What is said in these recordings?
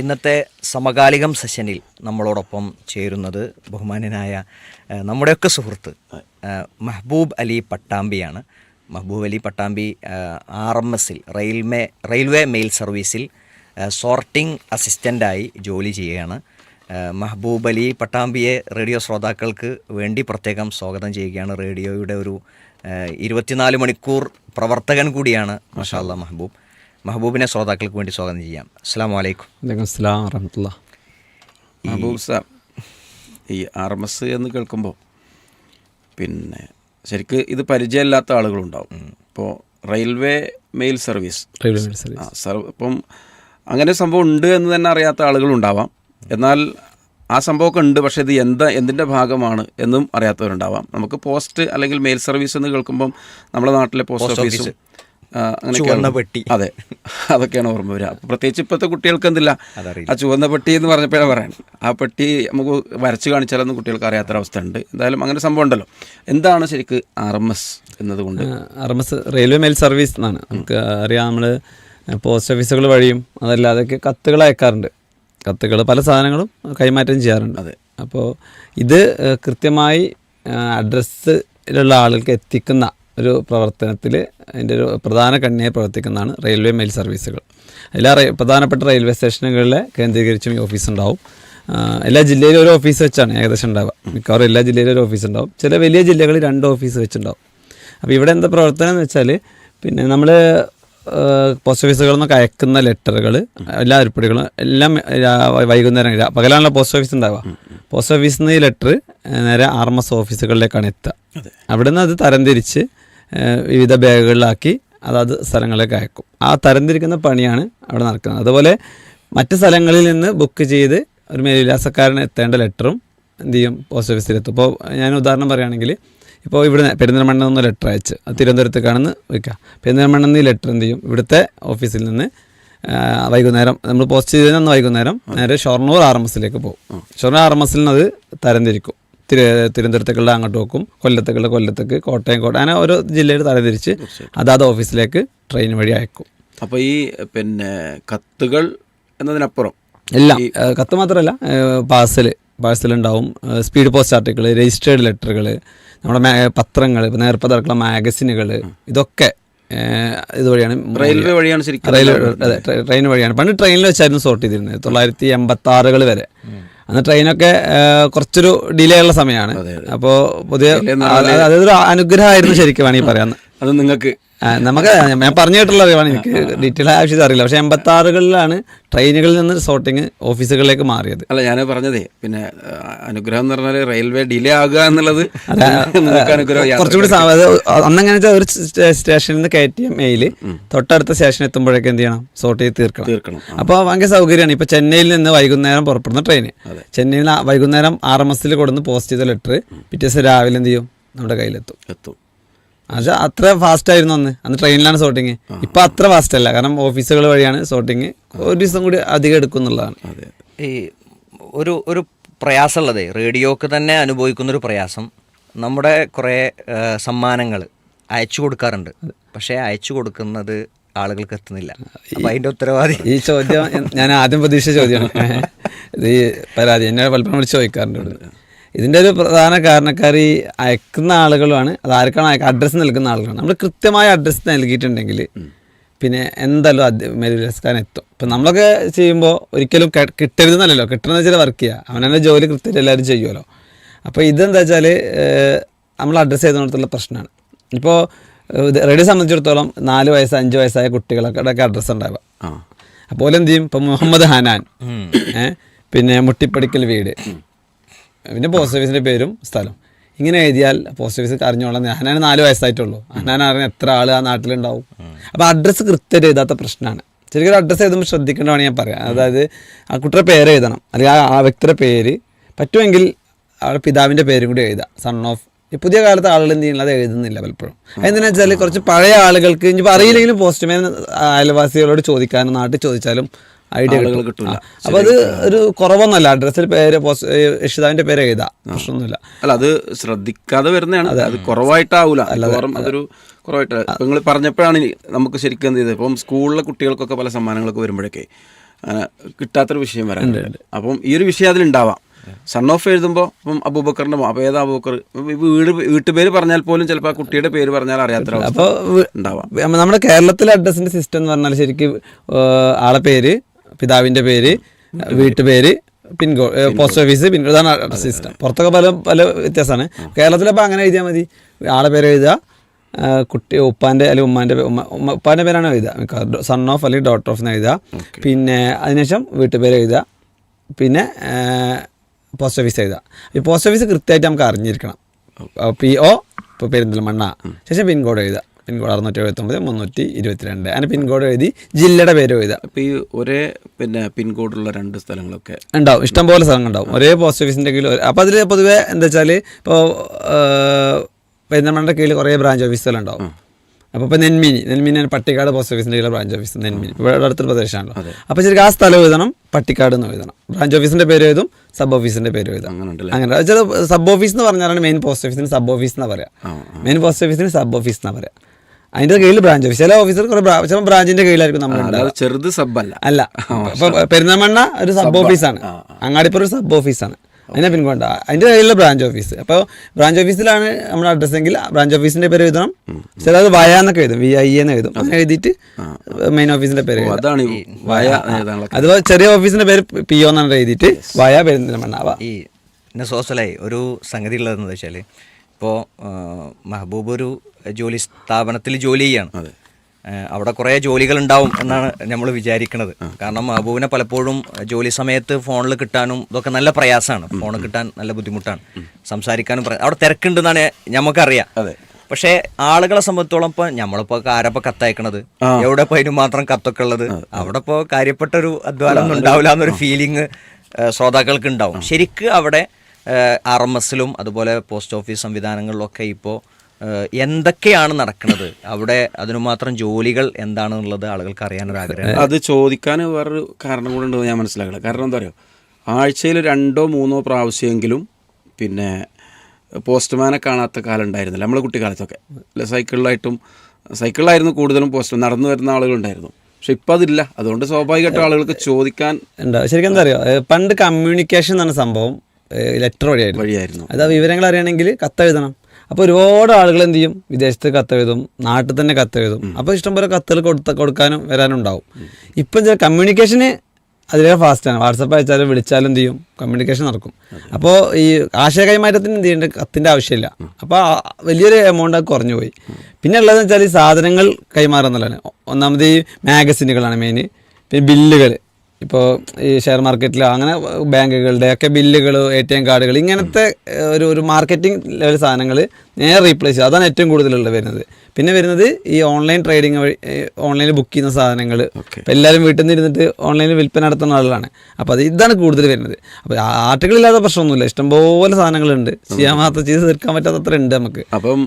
ഇന്നത്തെ സമകാലികം സെഷനിൽ നമ്മളോടൊപ്പം ചേരുന്നത് ബഹുമാനനായ നമ്മുടെയൊക്കെ സുഹൃത്ത് മെഹബൂബ് അലി പട്ടാമ്പിയാണ്. മെഹബൂബ് അലി പട്ടാമ്പി ആർ എം എസിൽ റെയിൽമേ റെയിൽവേ മെയിൽ സർവീസിൽ സോർട്ടിംഗ് അസിസ്റ്റന്റായി ജോലി ചെയ്യുകയാണ്. മെഹബൂബ് അലി പട്ടാമ്പിയെ റേഡിയോ ശ്രോതാക്കൾക്ക് വേണ്ടി പ്രത്യേകം സ്വാഗതം ചെയ്യുകയാണ്. റേഡിയോയുടെ ഒരു ഇരുപത്തിനാല് മണിക്കൂർ പ്രവർത്തകൻ കൂടിയാണ് മഷാല്ല മെഹബൂബ്. മെഹബൂബിനെ ശ്രോതാക്കൾക്ക് വേണ്ടി സ്വാഗതം ചെയ്യാം. അസ്സാം വലൈക്കും വറഹമത്തുള്ള. മഹബൂബ് സാർ ഈ ആർ എം എസ് എന്ന് കേൾക്കുമ്പോൾ പിന്നെ ശരിക്ക് ഇത് പരിചയമില്ലാത്ത ആളുകളുണ്ടാവും. ഇപ്പോൾ railway mail service. Railway mail service. Sir ഇപ്പം അങ്ങനെ സംഭവം ഉണ്ട് എന്ന് തന്നെ അറിയാത്ത ആളുകളുണ്ടാവാം. എന്നാൽ ആ സംഭവമൊക്കെ ഉണ്ട് പക്ഷേ ഇത് എന്താ എന്തിന്റെ ഭാഗമാണ് എന്നും അറിയാത്തവരുണ്ടാവാം. നമുക്ക് പോസ്റ്റ് അല്ലെങ്കിൽ മെയിൽ സർവീസ് എന്ന് കേൾക്കുമ്പം നമ്മുടെ നാട്ടിലെ പോസ്റ്റ് ഓഫീസും. ചുവന്ന പെട്ടി. അതെ. അതൊക്കെയാണ് ഓർമ്മ വരിക. അപ്പോൾ പ്രത്യേകിച്ച് ഇപ്പോഴത്തെ കുട്ടികൾക്ക് എന്തില്ല? ആ ചുവന്ന പെട്ടി എന്ന് പറഞ്ഞപ്പോഴാണ് പറയാൻ ആ പെട്ടി നമുക്ക് വരച്ച് കാണിച്ചാലൊന്നും കുട്ടികൾക്ക് അറിയാത്തൊരവസ്ഥ ഉണ്ട് എന്തായാലും അങ്ങനെ സംഭവം ഉണ്ടല്ലോ. എന്താണ് ശരിക്ക് ആർ എം എസ് എന്നതുകൊണ്ട്? R M S railway mail service എന്നാണ്. നമുക്ക് അറിയാം നമ്മൾ പോസ്റ്റ് ഓഫീസുകൾ വഴിയും അതല്ലാതൊക്കെ കത്തുകൾ അയക്കാറുണ്ട്. കത്തുകൾ പല സാധനങ്ങളും കൈമാറ്റം ചെയ്യാറുണ്ട്. അതെ. അപ്പോൾ ഇത് കൃത്യമായി അഡ്രസ്സിലുള്ള ആളുകൾക്ക് എത്തിക്കുന്ന ഒരു പ്രവർത്തനത്തിൽ അതിന്റെ ഒരു പ്രധാന കണ്ണിയായി പ്രവർത്തിക്കുന്നതാണ് റെയിൽവേ മെയിൽ സർവീസുകൾ. എല്ലാ പ്രധാനപ്പെട്ട റെയിൽവേ സ്റ്റേഷനുകളിലെ കേന്ദ്രീകരിച്ചും ഈ ഓഫീസ് ഉണ്ടാവും. എല്ലാ ജില്ലയിലും ഒരു ഓഫീസ് വെച്ചാണ് ഏകദേശം ഉണ്ടാവുക. മിക്കവാറും എല്ലാ ജില്ലയിലും ഒരു ഓഫീസ് ഉണ്ടാവും. ചില വലിയ ജില്ലകളിൽ രണ്ട് ഓഫീസ് വെച്ചുണ്ടാവും. അപ്പോൾ ഇവിടെ എന്താ പ്രവർത്തനം എന്ന് വെച്ചാൽ പിന്നെ നമ്മൾ പോസ്റ്റ് ഓഫീസുകളിൽ നിന്നൊക്കെ അയക്കുന്ന ലെറ്ററുകൾ എല്ലാ ഉരുപ്പടികളും എല്ലാം വൈകുന്നേരം പകലാണല്ലോ പോസ്റ്റ് ഓഫീസ് ഉണ്ടാവുക. പോസ്റ്റ് ഓഫീസിൽ നിന്ന് ഈ ലെറ്റർ നേരെ ആർ എം എസ് ഓഫീസുകളിലേക്കാണ് എത്തുക. അവിടെ നിന്ന് അത് തരംതിരിച്ച് വിവിധ ബാഗുകളിലാക്കി അതാത് സ്ഥലങ്ങളിലേക്ക് അയക്കും. ആ തരംതിരിക്കുന്ന പണിയാണ് അവിടെ നടക്കുന്നത്. അതുപോലെ മറ്റ് സ്ഥലങ്ങളിൽ നിന്ന് ബുക്ക് ചെയ്ത് ഒരു മേൽവിലാസക്കാരന് എത്തേണ്ട ലെറ്ററും എന്ത് ചെയ്യും? പോസ്റ്റ് ഓഫീസിലെത്തും ഇപ്പോൾ ഞാൻ ഉദാഹരണം പറയുകയാണെങ്കിൽ ഇപ്പോൾ ഇവിടെ പെരിന്തൽമണ്ണ നിന്ന് ലെറ്റർ അയച്ച് തിരുവനന്തപുരത്തേക്കാണെന്ന് വയ്ക്കുക പെരിന്തൽമണ്ണ നിന്ന് ലെറ്റർ എന്ത് ചെയ്യും? ഇവിടുത്തെ ഓഫീസിൽ നിന്ന് വൈകുന്നേരം നമ്മൾ പോസ്റ്റ് ചെയ്തതിന് വൈകുന്നേരം നേരെ ഷൊർണൂർ ആർ എം എസിലേക്ക് പോകും. ഷൊർണൂർ ആർ എം എസിൽ നിന്ന് അത് തരംതിരിക്കും. തിരു തിരുവനന്തപുരത്തേക്കുള്ള അങ്ങോട്ട് വെക്കും കൊല്ലത്തേക്കുള്ള കൊല്ലത്തേക്ക് കോട്ടയം കോട്ടയം അങ്ങനെ ഓരോ ജില്ലയിൽ തരംതിരിച്ച് അതാത് ഓഫീസിലേക്ക് ട്രെയിൻ വഴി അയക്കും. അപ്പോൾ ഈ പിന്നെ കത്തുകൾ എന്നതിനപ്പുറം എല്ലാം കത്ത് മാത്രമല്ല പാഴ്സൽ പാഴ്സലുണ്ടാവും. സ്പീഡ് പോസ്റ്റ് ആർട്ടിക്കിൾ രജിസ്റ്റേർഡ് ലെറ്ററുകൾ നമ്മുടെ പത്രങ്ങൾ നേരത്തെ ഇറക്കുന്ന മാഗസിനുകൾ ഇതൊക്കെ ഇതുവഴിയാണ് റെയിൽവേ വഴിയാണ് ശരിക്കും റെയിൽവേ അതെ ട്രെയിൻ വഴിയാണ്. പണ്ട് ട്രെയിനിൽ വെച്ചായിരുന്നു സോർട്ട് ചെയ്തിരുന്നത് തൊള്ളായിരത്തി എൺപത്തി ആറുകൾ വരെ അന്ന് ട്രെയിനൊക്കെ കുറച്ചൊരു ഡിലേ ഉള്ള സമയമാണ്. അപ്പോൾ പുതിയ അതൊരു അനുഗ്രഹമായിരുന്നു ശരിക്കും വേണമെങ്കിൽ പറയാമെന്ന് അത് നിങ്ങൾക്ക് നമുക്ക് ഞാൻ പറഞ്ഞു കേട്ടുള്ള അറിവാണ്. എനിക്ക് ഡീറ്റെയിൽ ആവശ്യത്തിൽ അറിയില്ല. പക്ഷേ എൺപത്തി ആറുകളിലാണ് ട്രെയിനുകളിൽ നിന്ന് സോർട്ടിങ് ഓഫീസുകളിലേക്ക് മാറിയത്. അല്ല ഞാൻ പറഞ്ഞതേ. പിന്നെ അനുഗ്രഹം എന്ന് പറഞ്ഞാൽ റെയിൽവേ ഡിലേ ആകുക എന്നുള്ളത് കുറച്ചുകൂടി അന്നങ്ങനെ ഒരു സ്റ്റേഷനിൽ നിന്ന് കയറ്റിയ മെയിൽ തൊട്ടടുത്ത സ്റ്റേഷൻ എത്തുമ്പോഴേക്കും എന്ത് ചെയ്യണം? സോർട്ട് ചെയ്ത് തീർക്കണം. തീർക്കണം അപ്പോൾ ഭയങ്കര സൗകര്യമാണ്. ഇപ്പോൾ ചെന്നൈയിൽ നിന്ന് വൈകുന്നേരം പുറപ്പെടുന്ന ട്രെയിൻ ചെന്നൈയിൽ നിന്ന് വൈകുന്നേരം ആർ എം എസിൽ കൊടുന്ന് പോസ്റ്റ് ചെയ്ത ലെറ്റർ പിറ്റേ ദിവസം രാവിലെ എന്ത് ചെയ്യും? നമ്മുടെ കയ്യിലെത്തും. എത്തും. അത് അത്ര ഫാസ്റ്റ് ആയിരുന്നു അന്ന്. അന്ന് ട്രെയിനിലാണ് സോർട്ടിങ് ഇപ്പൊ അത്ര ഫാസ്റ്റ് അല്ല. കാരണം ഓഫീസുകൾ വഴിയാണ് സോർട്ടിങ് ഒരു ദിവസം കൂടി അധികം എടുക്കുന്നുള്ളതാണ്. അതെ ഈ ഒരു ഒരു പ്രയാസമുള്ളതേ റേഡിയോക്ക് തന്നെ അനുഭവിക്കുന്ന ഒരു പ്രയാസം. നമ്മുടെ കുറേ സമ്മാനങ്ങൾ അയച്ചു കൊടുക്കാറുണ്ട്. പക്ഷേ അയച്ചു കൊടുക്കുന്നത് ആളുകൾക്ക് എത്തുന്നില്ല. അപ്പം അതിന്റെ ഉത്തരവാദി ഈ ചോദ്യം ഞാൻ- ആദ്യം പ്രതീക്ഷിച്ച ചോദ്യമാണ്. ഇത് ഈ പരാതി. എന്നെ പലപ്പോഴും വിളിച്ച് ചോദിക്കാറുണ്ട്. ഇതിന്റെ ഒരു പ്രധാന കാരണക്കാർ ഈ അയക്കുന്ന ആളുകളുമാണ്. അത് ആർക്കാണ് അയക്കുക അഡ്രസ്സ് നൽകുന്ന ആളുകളാണ്. നമ്മൾ കൃത്യമായ അഡ്രസ്സ് നൽകിയിട്ടുണ്ടെങ്കിൽ പിന്നെ എന്തായാലും അത് മേൽവിലാസക്കാരൻ എത്തും. ഇപ്പം നമ്മളൊക്കെ ചെയ്യുമ്പോൾ ഒരിക്കലും കിട്ടരുതെന്നല്ലല്ലോ. കിട്ടണമെന്ന് വെച്ചാൽ വർക്ക് ചെയ്യുക അവനെ ജോലി കൃത്യമായിട്ട് എല്ലാവരും ചെയ്യുമല്ലോ അപ്പോൾ ഇതെന്താ വെച്ചാൽ നമ്മൾ അഡ്രസ്സ് ചെയ്തുകൊണ്ടുള്ള പ്രശ്നമാണ് ഇപ്പോൾ റെഡി സംബന്ധിച്ചിടത്തോളം നാല് വയസ്സ് അഞ്ച് വയസ്സായ കുട്ടികളൊക്കെ അഡ്രസ്സ് ഉണ്ടാവുക. ആ. അപ്പോൾ എന്ത് ചെയ്യും? ഇപ്പം മുഹമ്മദ് ഹനാൻ. പിന്നെ മുട്ടിപ്പടിക്കൽ വീട്. പിന്നെ പോസ്റ്റ് ഓഫീസിന്റെ പേരും സ്ഥലം. ഇങ്ങനെ എഴുതിയാൽ പോസ്റ്റ് ഓഫീസ് അറിഞ്ഞോളാം. ഞാനാണ് നാല് വയസ്സായിട്ടുള്ളൂ. അന്നാൻ അറിഞ്ഞ എത്ര ആൾ ആ നാട്ടിലുണ്ടാവും. അപ്പോൾ അഡ്രസ്സ് കൃത്യമായിട്ട് എഴുതാത്ത പ്രശ്നമാണ്. ശരിക്കും അഡ്രസ്സ് എഴുതുമ്പോൾ ശ്രദ്ധിക്കേണ്ടതാണ് ഞാൻ പറയാം. അതായത് ആ കുട്ടിയുടെ പേര് എഴുതണം. അല്ലെങ്കിൽ ആ- വ്യക്തിയുടെ പേര് പറ്റുമെങ്കിൽ അവരുടെ പിതാവിന്റെ പേരും കൂടി എഴുതാം. സൺ ഓഫ് ഈ പുതിയ കാലത്ത് ആളുകൾ എന്ത് ചെയ്യുന്നത് അത് എഴുതുന്നില്ല പലപ്പോഴും. എന്തിനാ വെച്ചാൽ കുറച്ച് പഴയ ആളുകൾക്ക് ഇനി അറിയില്ലെങ്കിലും പോസ്റ്റ്മാൻ അയൽവാസികളോട് ചോദിക്കാനും നാട്ടിൽ ചോദിച്ചാലും ഐഡിയ ആളുകൾ കിട്ടും. അപ്പൊ അത് ഒരു കുറവൊന്നുമല്ല അഡ്രസ്സിൽ പേര് പോസ്റ്റ് പേര് എഴുതാ. പ്രശ്നമൊന്നുമില്ല. അല്ല അത് ശ്രദ്ധിക്കാതെ വരുന്നതാണ്. അത്. കുറവായിട്ടാവൂല. അതൊരു കുറവായിട്ട്. നിങ്ങൾ പറഞ്ഞപ്പോഴാണ് നമുക്ക് ശരിക്കും എന്ത് ചെയ്തത്? ഇപ്പം സ്കൂളിലെ കുട്ടികൾക്കൊക്കെ പല സമ്മാനങ്ങളൊക്കെ വരുമ്പോഴൊക്കെ കിട്ടാത്തൊരു വിഷയം വരാനുണ്ട് അപ്പം ഈ ഒരു വിഷയം അതിലുണ്ടാവാം. സൺ ഓഫ് എഴുതുമ്പോൾ ഇപ്പം അബൂബക്കറിന്റെ അപ്പോൾ ഏതാ അബൂബക്കർ? വീട് വീട്ടുപേര് പറഞ്ഞാൽ പോലും ചിലപ്പോൾ ആ കുട്ടിയുടെ പേര് പറഞ്ഞാൽ അറിയാത്ത അപ്പോൾ ഉണ്ടാവാം. നമ്മുടെ കേരളത്തിലെ അഡ്രസ്സിന്റെ സിസ്റ്റം എന്ന് പറഞ്ഞാൽ ശരിക്കും ആളെ പേര് പിതാവിന്റെ പേര് വീട്ടുപേര് പിൻകോ പോസ്റ്റ് ഓഫീസ് പിൻ ഇതാണ് സിസ്റ്റം പുറത്തൊക്കെ പല പല വ്യത്യാസമാണ്. കേരളത്തിലപ്പോൾ അങ്ങനെ എഴുതിയാൽ മതി. ആളെ പേര് എഴുതുക. കുട്ടി ഉപ്പാന്റെ അല്ലെങ്കിൽ ഉമ്മാന്റെ ഉമ്മ ഉമ്മ ഉപ്പാന്റെ പേരാണ് എഴുതുക? സൺ ഓഫ് അല്ലെങ്കിൽ ഡോട്ടർ ഓഫ് എന്ന് എഴുതുക. പിന്നെ അതിനുശേഷം വീട്ടുപേര് എഴുതുക. പിന്നെ പോസ്റ്റ് ഓഫീസ് എഴുതുക. ഈ പോസ്റ്റ് ഓഫീസ് കൃത്യമായിട്ട് നമുക്ക് അറിഞ്ഞിരിക്കണം. പി ഒ ഇപ്പോൾ പെരിന്തൽമണ്ണ ശേഷം പിൻകോഡ് എഴുതുക. പിൻകോഡ് അറുന്നൂറ്റി എഴുപത്തൊമ്പത് മുന്നൂറ്റി ഇരുപത്തിരണ്ട് അങ്ങനെ പിൻകോഡ് എഴുതി ജില്ലയുടെ പേര് എഴുതുക. അപ്പോൾ ഈ ഒരേ പിന്നെ പിൻകോഡുള്ള രണ്ട് സ്ഥലങ്ങളൊക്കെ ഉണ്ടാവും. ഇഷ്ടംപോലെ സ്ഥലങ്ങൾ ഉണ്ടാവും. ഒരേ പോസ്റ്റ് ഓഫീസിന്റെ കീഴിൽ അപ്പോൾ അതിൽ പൊതുവേ എന്താ വെച്ചാൽ ഇപ്പോൾ പെരുന്നമ്മളുടെ കീഴിൽ കുറേ ബ്രാഞ്ച് ഓഫീസുകളുണ്ടാവും അപ്പോൾ ഇപ്പോൾ നെന്മിനി. നെന്മിനി പട്ടിക്കാട് പോസ്റ്റ് ഓഫീസിന്റെ കീഴിലെ ബ്രാഞ്ച് ഓഫീസ് നെന്മിനി. ഇവിടെ അടുത്തൊരു പ്രദേശമാണല്ലോ. അപ്പോൾ ശരിക്കും ആ സ്ഥലം എഴുതണം പട്ടിക്കാട് എന്ന് എഴുതണം. ബ്രാഞ്ച് ഓഫീസിന്റെ പേര് എഴുതും സബ് ഓഫീസിന്റെ പേര് എഴുതും. അങ്ങനെ അങ്ങനെ. വെച്ചാൽ സബ് ഓഫീസ് എന്ന് പറഞ്ഞാലാണ് മെയിൻ പോസ്റ്റ് ഓഫീസിന് സബ് ഓഫീസ് എന്നാണ് പറയുക മെയിൻ പോസ്റ്റ് ഓഫീസിന് സബ് ഓഫീസ് എന്നാണ് പറയാം. അതിന്റെ കീഴിൽ ബ്രാഞ്ച് ഓഫീസ് ചില ഓഫീസർ കുറേ ചില ബ്രാഞ്ചിന്റെ കീഴിലായിരിക്കും നമ്മൾ ചെറുത് സബ് അല്ല. അല്ല. ഇപ്പൊ പെരുന്നമണ്ണ ഒരു സബ് ഓഫീസാണ് അങ്ങാടിപ്പുറം ഒരു സബ് ഓഫീസാണ് അതിനെ പിൻകൊണ്ട അതിന്റെ കയ്യിലുള്ള ബ്രാഞ്ച് ഓഫീസ് അപ്പോൾ ബ്രാഞ്ച് ഓഫീസിലാണ് നമ്മുടെ അഡ്രസ് എങ്കിൽ ബ്രാഞ്ച് ഓഫീസിന്റെ പേര് എഴുതണം. ചില അത് വയ എന്നൊക്കെ എഴുതും. വി ഐ എന്ന് എഴുതും. അങ്ങനെ എഴുതിയിട്ട് മെയിൻ ഓഫീസിന്റെ പേര് എഴുതാം. അതാണ് വയ അതുപോലെ ചെറിയ ഓഫീസിന്റെ പേര് പി ഒ എന്നാണ് എഴുതിയിട്ട് വയ പെരുന്തൽമണ്ണ അവ ഈ സോസലായി ഒരു സംഗതി ഉള്ളതെന്ന് വെച്ചാൽ ഇപ്പോൾ മെഹബൂബ് ഒരു ജോലി സ്ഥാപനത്തിൽ ജോലി ചെയ്യാണ്. അവിടെ കുറേ ജോലികൾ ഉണ്ടാവും എന്നാണ് നമ്മൾ വിചാരിക്കുന്നത്. കാരണം മെഹബൂബിനെ പലപ്പോഴും ജോലി സമയത്ത് ഫോണിൽ കിട്ടാനും ഇതൊക്കെ നല്ല പ്രയാസമാണ്. ഫോൺ കിട്ടാൻ നല്ല ബുദ്ധിമുട്ടാണ്. സംസാരിക്കാനും അവിടെ തിരക്കുണ്ടെന്നാണ് നമുക്കറിയാം അതെ. പക്ഷേ ആളുകളെ സംബന്ധിച്ചോളം ഇപ്പൊ നമ്മളിപ്പോ ആരപ്പോ കത്തയക്കണത്? എവിടെ പോയി മാത്രം കത്തൊക്കെ ഉള്ളത്? അവിടെ ഇപ്പോ കാര്യപ്പെട്ട ഒരു അധ്വാനം ഒന്നും ഉണ്ടാവില്ല എന്നൊരു ഫീലിംഗ് ശ്രോതാക്കൾക്ക് ഉണ്ടാവും. ശരിക്കും അവിടെ ആർ എം എസിലും അതുപോലെ പോസ്റ്റ് ഓഫീസ് സംവിധാനങ്ങളിലൊക്കെ ഇപ്പോൾ എന്തൊക്കെയാണ് നടക്കുന്നത്? അവിടെ അതിനു മാത്രം ജോലികൾ എന്താണെന്നുള്ളത് ആളുകൾക്ക് അറിയാനൊരു ആഗ്രഹം അത് ചോദിക്കാൻ വേറൊരു കാരണം കൂടെ ഉണ്ടെന്ന് ഞാൻ മനസ്സിലാക്കില്ല കാരണം എന്താ പറയുക ആഴ്ചയിൽ രണ്ടോ മൂന്നോ പ്രാവശ്യമെങ്കിലും പിന്നെ പോസ്റ്റ്മാനെ കാണാത്ത കാലം ഉണ്ടായിരുന്നില്ല. നമ്മളെ കുട്ടിക്കാലത്തൊക്കെ. അല്ല സൈക്കിളിലായിട്ടും സൈക്കിളിലായിരുന്നു കൂടുതലും പോസ്റ്റ് നടന്നു വരുന്ന ആളുകളുണ്ടായിരുന്നു. പക്ഷെ ഇപ്പം അതില്ല. അതുകൊണ്ട് സ്വാഭാവികമായിട്ടും ആളുകൾക്ക് ചോദിക്കാൻ ഉണ്ടാവും ശരിക്കും എന്താ പറയുക പണ്ട് കമ്മ്യൂണിക്കേഷൻ എന്ന സംഭവം ലെറ്റർ വഴിയായിരുന്നു. വഴിയായിരുന്നു. അത് ആ വിവരങ്ങൾ അറിയണമെങ്കിൽ കത്തെഴുതണം അപ്പോൾ ഒരുപാട് ആളുകൾ എന്ത് ചെയ്യും? വിദേശത്ത് കത്തെഴുതും നാട്ടിൽ തന്നെ കത്തെഴുതും അപ്പോൾ ഇഷ്ടംപോലെ കത്തുകൾ കൊടുത്ത കൊടുക്കാനും വരാനും ഉണ്ടാവും ഇപ്പം ചില കമ്മ്യൂണിക്കേഷന് അതിലേറെ ഫാസ്റ്റാണ് വാട്സപ്പ് അയച്ചാലും വിളിച്ചാലും എന്ത് ചെയ്യും? കമ്മ്യൂണിക്കേഷൻ നടക്കും. അപ്പോൾ ഈ ആശയ കൈമാറ്റത്തിന് എന്ത് ചെയ്യേണ്ട കത്തിന്റെ ആവശ്യമില്ല. അപ്പോൾ വലിയൊരു എമൗണ്ട് അത് കുറഞ്ഞു പോയി. പിന്നെ ഉള്ളതെന്ന് വെച്ചാൽ ഈ സാധനങ്ങൾ കൈമാറുന്നതാണ് ഒന്നാമത് ഈ മാഗസിനുകളാണ് മെയിൻ പിന്നെ ബില്ലുകൾ. ഇപ്പോൾ ഈ ഷെയർ മാർക്കറ്റിലോ അങ്ങനെ ബാങ്കുകളുടെ ഒക്കെ ബില്ലുകൾ എ ടി എം കാർഡുകൾ ഇങ്ങനത്തെ ഒരു ഒരു മാർക്കറ്റിംഗ് ലെവൽ സാധനങ്ങൾ നേരെ റീപ്ലേസ് ചെയ്യുക അതാണ് ഏറ്റവും കൂടുതലുള്ളത് വരുന്നത്. പിന്നെ വരുന്നത് ഈ ഓൺലൈൻ ട്രേഡിങ് വഴി ഓൺലൈനിൽ ബുക്ക് ചെയ്യുന്ന സാധനങ്ങൾ ഇപ്പം എല്ലാവരും വീട്ടിൽ നിന്ന് ഇരുന്നിട്ട് ഓൺലൈനിൽ വിൽപ്പന നടത്തുന്ന ആളുകളാണ്. അപ്പോൾ അത് ഇതാണ് കൂടുതൽ വരുന്നത്. അപ്പോൾ ആർട്ടുകളില്ലാത്ത പ്രശ്നമൊന്നുമില്ല. ഇഷ്ടംപോലെ സാധനങ്ങളുണ്ട്. ചെയ്യാൻ മാത്രം ചെയ്ത് തീർക്കാൻ പറ്റാത്തത്ര ഉണ്ട് നമുക്ക്. അപ്പം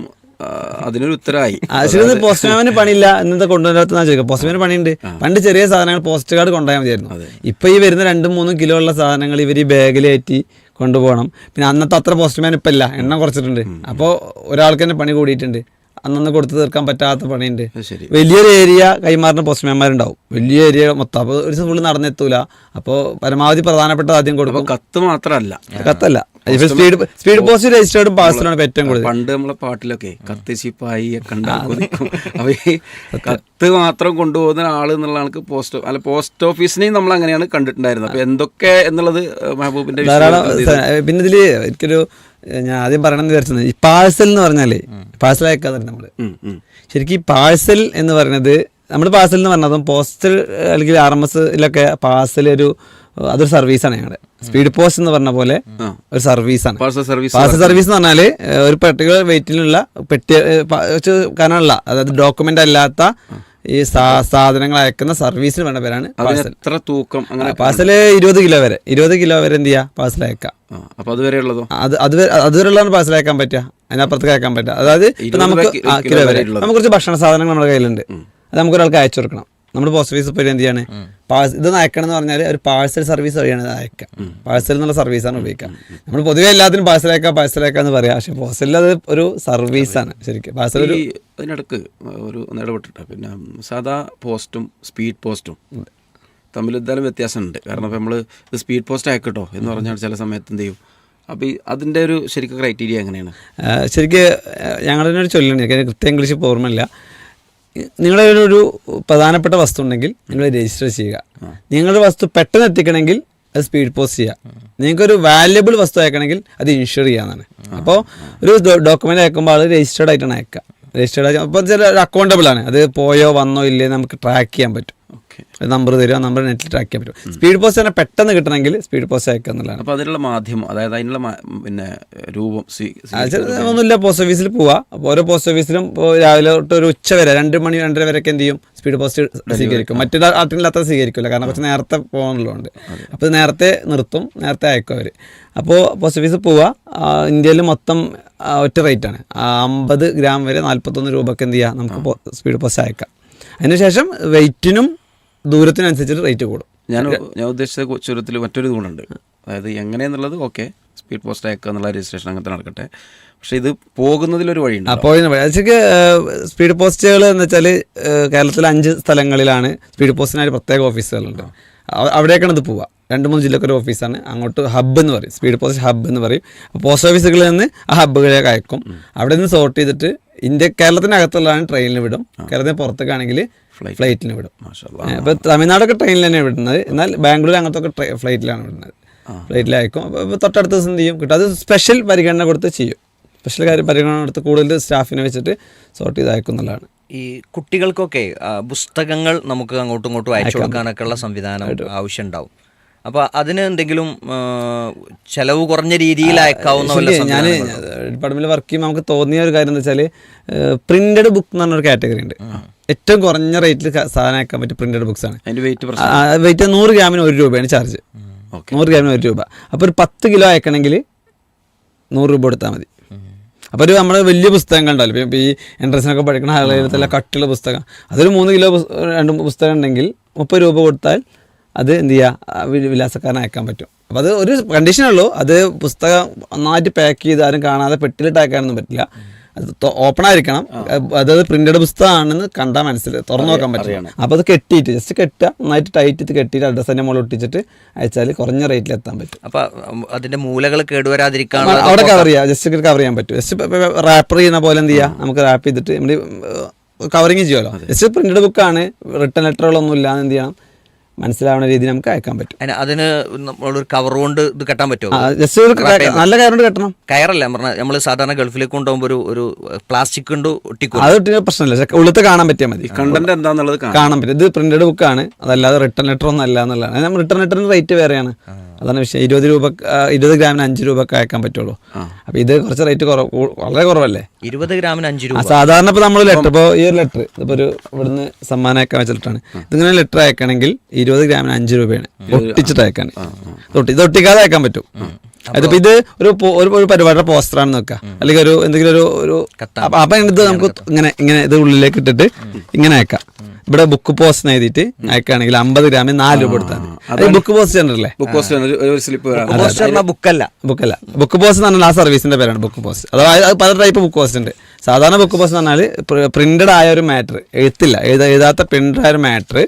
അതിനൊരു ഉത്തരമായി ആശുപത്രി പോസ്റ്റ്മാന് പണിയില്ല. എന്നത്തെ കൊണ്ടുവരാത്ത ചോദിക്കാം പോസ്റ്റ്മാന് പണിയുണ്ട്. പണ്ട് ചെറിയ സാധനങ്ങൾ പോസ്റ്റ് കാർഡ് കൊണ്ടുപോയാൽ മതിയായിരുന്നു. ഇപ്പൊ ഈ വരുന്ന രണ്ടും മൂന്നും കിലോ ഉള്ള സാധനങ്ങൾ ഇവർ ഈ ബാഗിലേറ്റി കൊണ്ടുപോകണം. പിന്നെ അന്നത്തെ അത്ര പോസ്റ്റ്മാൻ ഇപ്പം ഇല്ല എണ്ണം കുറച്ചിട്ടുണ്ട്. അപ്പോൾ ഒരാൾക്ക് തന്നെ പണി കൂടിയിട്ടുണ്ട്. അന്നന്ന് കൊടുത്തു തീർക്കാൻ പറ്റാത്ത പണിയുണ്ട്. വലിയൊരു ഏരിയ കൈമാറുന്ന പോസ്റ്റ്മാൻമാരുണ്ടാവും വലിയ ഏരിയ മൊത്തം. അപ്പോൾ ഒരു ദിവസം ഫുള്ള് നടന്നെത്തൂല. അപ്പോൾ പരമാവധി പ്രധാനപ്പെട്ട ആദ്യം കൊടുക്കും. കത്ത് മാത്രമല്ല കത്തല്ല. സ്പീഡ് സ്പീഡ് പോസ്റ്റ് രജിസ്റ്റേർഡ് പാഴ്സലാണ് ഏറ്റവും കൂടുതൽ. പണ്ട് നമ്മളെ പാട്ടിലൊക്കെ കത്ത് ശിപ്പായി അപ്പൊ ഈ കത്ത് മാത്രം കൊണ്ടുപോകുന്ന ആൾ എന്നുള്ള ആൾക്ക് പോസ്റ്റ് അല്ല പോസ്റ്റ് ഓഫീസിനെയും നമ്മൾ അങ്ങനെയാണ് കണ്ടിട്ടുണ്ടായിരുന്നത്. അപ്പൊ എന്തൊക്കെ എന്നുള്ളത് മെഹബൂബിന്റെ പിന്നെ ഇതിൽ എനിക്കൊരു ഞാൻ ആദ്യം പറയണമെന്ന് വിചാരിച്ചത് ഈ പാഴ്സൽ എന്ന് പറഞ്ഞാൽ പാഴ്സൽ അയക്കാതെ നമ്മൾ. ശരിക്കും ഈ പാഴ്സൽ എന്ന് പറയുന്നത് നമ്മൾ പാഴ്സൽ എന്ന് പറഞ്ഞതും പോസ്റ്റൽ അല്ലെങ്കിൽ ആർ എം എസിലൊക്കെ പാഴ്സൽ ഒരു അതൊരു സർവീസാണ് ഞങ്ങളുടെ സ്പീഡ് പോസ്റ്റ് എന്ന് പറഞ്ഞ പോലെ ഒരു സർവീസാണ്. പാർസൽ സർവീസ് പാർസൽ സർവീസ് എന്ന് പറഞ്ഞാൽ ഒരു പർട്ടിക്കുലർ വെയിറ്റിലുള്ള പെട്ടി കനമുള്ള അതായത് ഡോക്യുമെന്റ് അല്ലാത്ത ഈ സാധനങ്ങൾ അയക്കുന്ന സർവീസിന് വേണ്ട പേരാണ് അതിന് എത്ര തൂക്കം അങ്ങനെ ഇരുപത് കിലോ വരെ. ഇരുപത് കിലോ വരെ എന്ത് ചെയ്യുക പാർസൽ അയക്കാം. അപ്പൊ അതുവരെ ഉള്ളതോ? അത് അത് വരെ- അതുവരെയുള്ളതാണ് പാർസൽ അയക്കാൻ പറ്റുക. അതിനപ്പുറത്തേക്ക് അയക്കാൻ പറ്റുക. അതായത് നമുക്ക് കിലോ വരെ നമുക്ക് കുറച്ച് ഭക്ഷണ സാധനങ്ങൾ നമ്മുടെ കയ്യിലുണ്ട്. അത് നമുക്ക് ഒരാൾക്ക് അയച്ചു കൊടുക്കണം. നമ്മൾ പോസ്റ്റ് ഓഫീസിൽ പോയി എന്ത് ചെയ്യാണ്? പാഴ്സ് ഇത് അയക്കണം എന്ന് പറഞ്ഞാൽ ഒരു പാഴ്സൽ സർവീസ് വഴിയാണ് അയക്കുക. പാഴ്സൽ എന്നുള്ള സർവീസാണ് ഉപയോഗിക്കുക. നമ്മൾ പൊതുവേ എല്ലാത്തിനും പാഴ്സൽ അയക്കാം പാഴ്സൽ എന്ന് പറയാം. പക്ഷെ പോസ്റ്റലിൽ അത് ഒരു സർവീസാണ് ശരിക്കും പാഴ്സൽ ഒരു അതിനിടക്ക് ഒരു ഇടപെട്ടിട്ട് പിന്നെ സാധാ പോസ്റ്റും സ്പീഡ് പോസ്റ്റും തമ്മിൽ എന്തായാലും വ്യത്യാസമുണ്ട്. കാരണം ഇപ്പോൾ നമ്മൾ ഇത് സ്പീഡ് പോസ്റ്റ് അയക്കട്ടോ എന്ന് പറഞ്ഞാൽ ചില സമയത്ത് എന്ത് ചെയ്യും? അപ്പോൾ അതിന്റെ ഒരു ശരിക്കും ക്രൈറ്റീരിയ എങ്ങനെയാണ്? ശരിക്കും ഞങ്ങളുടെ ഒരു ചൊല്ലുണ്ട്. എനിക്ക് കൃത്യം ഇംഗ്ലീഷ് ഓർമ്മയില്ല. നിങ്ങളുടെ ഒരു പ്രധാനപ്പെട്ട വസ്തു ഉണ്ടെങ്കിൽ നിങ്ങൾ രജിസ്റ്റർ ചെയ്യുക. നിങ്ങളുടെ വസ്തു പെട്ടെന്ന് എത്തിക്കണമെങ്കിൽ അത് സ്പീഡ് പോസ്റ്റ് ചെയ്യുക. നിങ്ങൾക്കൊരു വാല്യബിൾ വസ്തു അയക്കണമെങ്കിൽ അത് ഇൻഷുർ ചെയ്യാന്നാണ് അപ്പോൾ ഒരു ഡോക്യുമെന്റ് അയക്കുമ്പോൾ അത് രജിസ്റ്റേർഡ് ആയിട്ടാണ് അയക്കുക. രജിസ്റ്റേർഡ് അപ്പോൾ ചില അക്കൗണ്ടബിൾ ആണ്. അത് പോയോ വന്നോ ഇല്ലേ നമുക്ക് ട്രാക്ക് ചെയ്യാൻ പറ്റും. ഓക്കെ നമ്പർ തരിക നമ്പർ നെറ്റിൽ ട്രാക്ക് ചെയ്യാൻ പറ്റും. സ്പീഡ് പോസ്റ്റ് തന്നെ പെട്ടെന്ന് കിട്ടണമെങ്കിൽ സ്പീഡ് പോസ്റ്റ് അയക്കുക എന്നുള്ളതാണ്. അപ്പോൾ അതിനുള്ള മാധ്യമം അതായത് അതിനുള്ള പിന്നെ രൂപം ആ, ഒന്നുമില്ല പോസ്റ്റ് ഓഫീസിൽ പോവാ. അപ്പോൾ ഓരോ പോസ്റ്റ് ഓഫീസിലും ഇപ്പോൾ രാവിലെ തൊട്ട് ഒരു ഉച്ച വരെ രണ്ട് മണി രണ്ടര വരെയൊക്കെ എന്ത് ചെയ്യും? സ്പീഡ് പോസ്റ്റ് സ്വീകരിക്കും. മറ്റു അത്ര സ്വീകരിക്കില്ല കാരണം കുറച്ച് നേരത്തെ പോകാനുള്ളതുകൊണ്ട്. അപ്പോൾ നേരത്തെ നിർത്തും നേരത്തെ അയക്കും അവർ അപ്പോൾ പോസ്റ്റ് ഓഫീസിൽ പോവുക ഇന്ത്യയിൽ മൊത്തം ഒറ്റ ഒറ്റ റേറ്റാണ് അമ്പത് ഗ്രാം വരെ നാൽപ്പത്തൊന്ന് രൂപക്ക് എന്ത് ചെയ്യുക നമുക്ക് സ്പീഡ് പോസ്റ്റ് അയക്കാം. അതിനുശേഷം വെയിറ്റിനും ദൂരത്തിനും അനുസരിച്ചിട്ട് റേറ്റ് കൂടും. ഞാൻ ഞാൻ ഉദ്ദേശിച്ച ചുരത്തിൽ മറ്റൊരു ഗുണമുണ്ട് അതായത് എങ്ങനെയെന്നുള്ളത് ഓക്കെ സ്പീഡ് പോസ്റ്റ് അയക്കുക എന്നുള്ള രജിസ്ട്രേഷൻ അങ്ങനത്തെ നടക്കട്ടെ. പക്ഷേ ഇത് പോകുന്നതിലൊരു വഴിയുണ്ട് വഴി ശരിക്ക് സ്പീഡ് പോസ്റ്റുകൾ എന്ന് വെച്ചാൽ കേരളത്തിലെ അഞ്ച് സ്ഥലങ്ങളിലാണ് സ്പീഡ് പോസ്റ്റിനായിട്ട് പ്രത്യേക ഓഫീസുകളുണ്ട് അവ- അവിടേക്കാണ് ഇത് പോവുക രണ്ട് മൂന്ന് ജില്ലക്കൊരു ഓഫീസാണ്. അങ്ങോട്ട് ഹബ്ബ് എന്ന് പറയും. സ്പീഡ് പോസ്റ്റ് ഹബ്ബ് എന്ന് പറയും. പോസ്റ്റ് ഓഫീസുകളിൽ നിന്ന് ആ ഹബ്ബുകളിലേക്ക് അയക്കും. അവിടെ നിന്ന് സോർട്ട് ചെയ്തിട്ട് ഇന്ത്യ കേരളത്തിനകത്തുള്ളതാണ് ട്രെയിനിൽ വിടും. കേരളത്തിന് പുറത്തേക്കാണെങ്കിൽ ഫ്ലൈറ്റിന് വിടും. മാഷാ ഇപ്പോൾ തമിഴ്നാടൊക്കെ ട്രെയിനിൽ തന്നെയാണ് വിടുന്നത്. എന്നാൽ ബാംഗ്ലൂർ അങ്ങനത്തെ ഒക്കെ ഫ്ലൈറ്റിലാണ് വിടുന്നത്. ഫ്ലൈറ്റിൽ അയക്കും. അപ്പോൾ തൊട്ടടുത്ത ദിവസം ചെയ്യും? കിട്ടും. അത് സ്പെഷ്യൽ പരിഗണന കൊടുത്ത് ചെയ്യും. സ്പെഷ്യൽ കാര്യം പരിഗണന കൊടുത്ത് കൂടുതൽ സ്റ്റാഫിനെ വെച്ചിട്ട് സോർട്ട് ചെയ്ത് അയക്കും എന്നുള്ളതാണ്. ഈ കുട്ടികൾക്കൊക്കെ പുസ്തകങ്ങൾ നമുക്ക് അങ്ങോട്ടും ഇങ്ങോട്ടും അയച്ചു കൊടുക്കാനൊക്കെ ഉള്ള സംവിധാനം ആവശ്യമുണ്ടാവും. അപ്പോൾ അതിന് എന്തെങ്കിലും ചെലവ് കുറഞ്ഞ രീതിയിൽ അയക്കാവുന്ന വല്ല ഞാൻ ഡിപ്പാർട്ട്മെന്റിൽ വർക്ക് ചെയ്യുമ്പോൾ നമുക്ക് തോന്നിയ ഒരു കാര്യം എന്താ വെച്ചാൽ പ്രിന്റഡ് ബുക്ക് എന്ന് പറഞ്ഞൊരു കാറ്റഗറി ഉണ്ട്. ഏറ്റവും കുറഞ്ഞ റേറ്റിൽ സാധനം അയക്കാൻ പറ്റിയ പ്രിന്റഡ് ബുക്സ് ആണ്. വെയിറ്റ് നൂറ് ഗ്രാമിന് ഒരു രൂപയാണ് ചാർജ് ഓക്കെ. നൂറ് ഗ്രാമിന് ഒരു രൂപ. അപ്പോൾ ഒരു പത്ത് കിലോ അയക്കണമെങ്കിൽ നൂറ് രൂപ കൊടുത്താൽ മതി. അപ്പോൾ ഒരു നമ്മുടെ വലിയ പുസ്തകം ഉണ്ടാവില്ല ഇപ്പോൾ ഈ എൻട്രൻസിനൊക്കെ പഠിക്കുന്ന ഹാളിലെ കട്ടുള്ള പുസ്തകം. അതൊരു മൂന്ന് കിലോ രണ്ട് പുസ്തകം ഉണ്ടെങ്കിൽ മുപ്പത് രൂപ കൊടുത്താൽ അത് എന്ത് ചെയ്യുക വിലാസക്കാരനെ അയക്കാൻ പറ്റും. അപ്പോൾ അത് ഒരു കണ്ടീഷനേ ഉള്ളൂ. അത് പുസ്തകം നന്നായിട്ട് പാക്ക് ചെയ്ത് ആരും കാണാതെ പെട്ടിലിട്ട് അയക്കാനൊന്നും പറ്റില്ല. അത് ഓപ്പൺ ആയിരിക്കണം. അതായത് പ്രിന്റഡ് പുസ്തകമാണെന്ന് കണ്ടാൽ മനസ്സിലായി തുറന്നു നോക്കാൻ പറ്റും അപ്പോൾ അത് കെട്ടിയിട്ട് ജസ്റ്റ് കെട്ടുക. നന്നായിട്ട് ടൈറ്റ് ചെയ്ത് കെട്ടിയിട്ട് അഡ്രസ്സ് തന്നെ മുകളിൽ ഒട്ടിച്ചിട്ട് അയച്ചാൽ കുറഞ്ഞ റേറ്റിൽ എത്താൻ പറ്റും. അപ്പോൾ അതിന്റെ അതിന്റെ മൂലകൾ കേടുവരാതിരിക്കാൻ അവിടെ കവർ ചെയ്യാം. ജസ്റ്റ് കവർ ചെയ്യാൻ പറ്റും. ജസ്റ്റ് റാപ്പർ ചെയ്യുന്ന പോലെ എന്ത് ചെയ്യാം? നമുക്ക് റാപ്പ് ചെയ്തിട്ട് നമ്മൾ കവറിങ് ചെയ്യുമല്ലോ. ജസ്റ്റ് പ്രിന്റഡ് ബുക്കാണ് റിട്ടേൺ ലെറ്ററുകളൊന്നും ഇല്ലാന്ന് എന്ത് ചെയ്യണം? മനസ്സിലാവുന്ന രീതിയിൽ നമുക്ക് അയക്കാൻ പറ്റും. അതിന് അതിന് നമ്മളൊരു കവർ കൊണ്ട് ഇത് കെട്ടാൻ പറ്റുമോ? നല്ല ഒരു കൊണ്ട് നല്ല കെട്ടണം. കയറല്ല പറഞ്ഞ നമ്മൾ സാധാരണ ഗൾഫിലേക്ക് കൊണ്ടുപോകുമ്പോൾ ഒരു ഒരു പ്ലാസ്റ്റിക് കൊണ്ട് ഒട്ടിക്കും. അത് ഒട്ടിന് പ്രശ്നമില്ല. പക്ഷെ ഉള്ളത്തെ കാണാൻ പറ്റിയാൽ മതി. കണ്ടന്റ് എന്താന്നുള്ളത് കാണാം. കാണാൻ പറ്റും. ഇത് പ്രിന്റഡ് ബുക്കാണ് അതല്ലാതെ റിട്ടേൺ ലെറ്റർ ഒന്നും അല്ല എന്നുള്ളതാണ്. നമ്മൾ റിട്ടേൺ ലെറ്ററിന് റേറ്റ് വേറെയാണ്. അതാണ് വിഷയം. ഇരുപത് രൂപ ഇരുപത് ഗ്രാമിന് അഞ്ച് രൂപക്ക് അയക്കാൻ പറ്റുള്ളൂ. അപ്പോൾ ഇത് കുറച്ച് റേറ്റ് കുറവ് വളരെ കുറവല്ലേ? ഇരുപത് ഗ്രാമിന് അഞ്ച് രൂപ. സാധാരണ ഇപ്പോൾ നമ്മൾ ലെറ്റർ ഇപ്പോൾ ഈ ഒരു ലെറ്റർ ഇപ്പൊ ഒരു ഇവിടുന്ന് സമ്മാനം അയക്കാൻ വെച്ചിട്ടാണ് ഇതിങ്ങനെ ലെറ്റർ അയക്കണമെങ്കിൽ ഇരുപത് ഗ്രാമിന് അഞ്ച് രൂപയാണ്. ഒട്ടിച്ചിട്ട് അയക്കാൻ. തൊട്ടി ഇത് ഒട്ടിക്കാതെ അയക്കാൻ പറ്റും. അതിപ്പോ ഇത് ഒരു ഒരു പരിപാടിയുടെ പോസ്റ്ററാണെന്ന് നോക്കുക അല്ലെങ്കിൽ ഒരു എന്തെങ്കിലും ഒരു ഒരു അപ്പം ഇത് നമുക്ക് ഇങ്ങനെ ഇങ്ങനെ ഇത് ഉള്ളിലേക്ക് ഇട്ടിട്ട് ഇങ്ങനെ അയക്കാം. ഇവിടെ ബുക്ക് പോസ്റ്റ് എഴുതിയിട്ട് അയക്കുകയാണെങ്കിൽ അമ്പത് ഗ്രാമിൽ നാല് രൂപ കൊടുത്താൽ മതി. ബുക്ക് പോസ്റ്റ് അല്ലേ? ബുക്ക് പോസ്റ്റ് ഒരു- ഒരു സ്ലിപ്പ് പോസ്റ്റ് ബുക്കല്ല ബുക്കല്ല ബുക്ക് പോസ്റ്റ് എന്ന് പറഞ്ഞാൽ ആ സർവീസിന്റെ പേരാണ് ബുക്ക് പോസ്റ്റ് അതായത് അത് പല ടൈപ്പ് ബുക്ക് പോസ്റ്റ് ഉണ്ട്. സാധാരണ ബുക്ക് പോസ്റ്റ് എന്ന് പറഞ്ഞാൽ പ്രിന്റഡ് ആയ ഒരു മാറ്റർ എഴുത്തില്ല. എഴുതാ എഴുതാത്ത പ്രിന്റഡ് ആയ ഒരു മാറ്റർ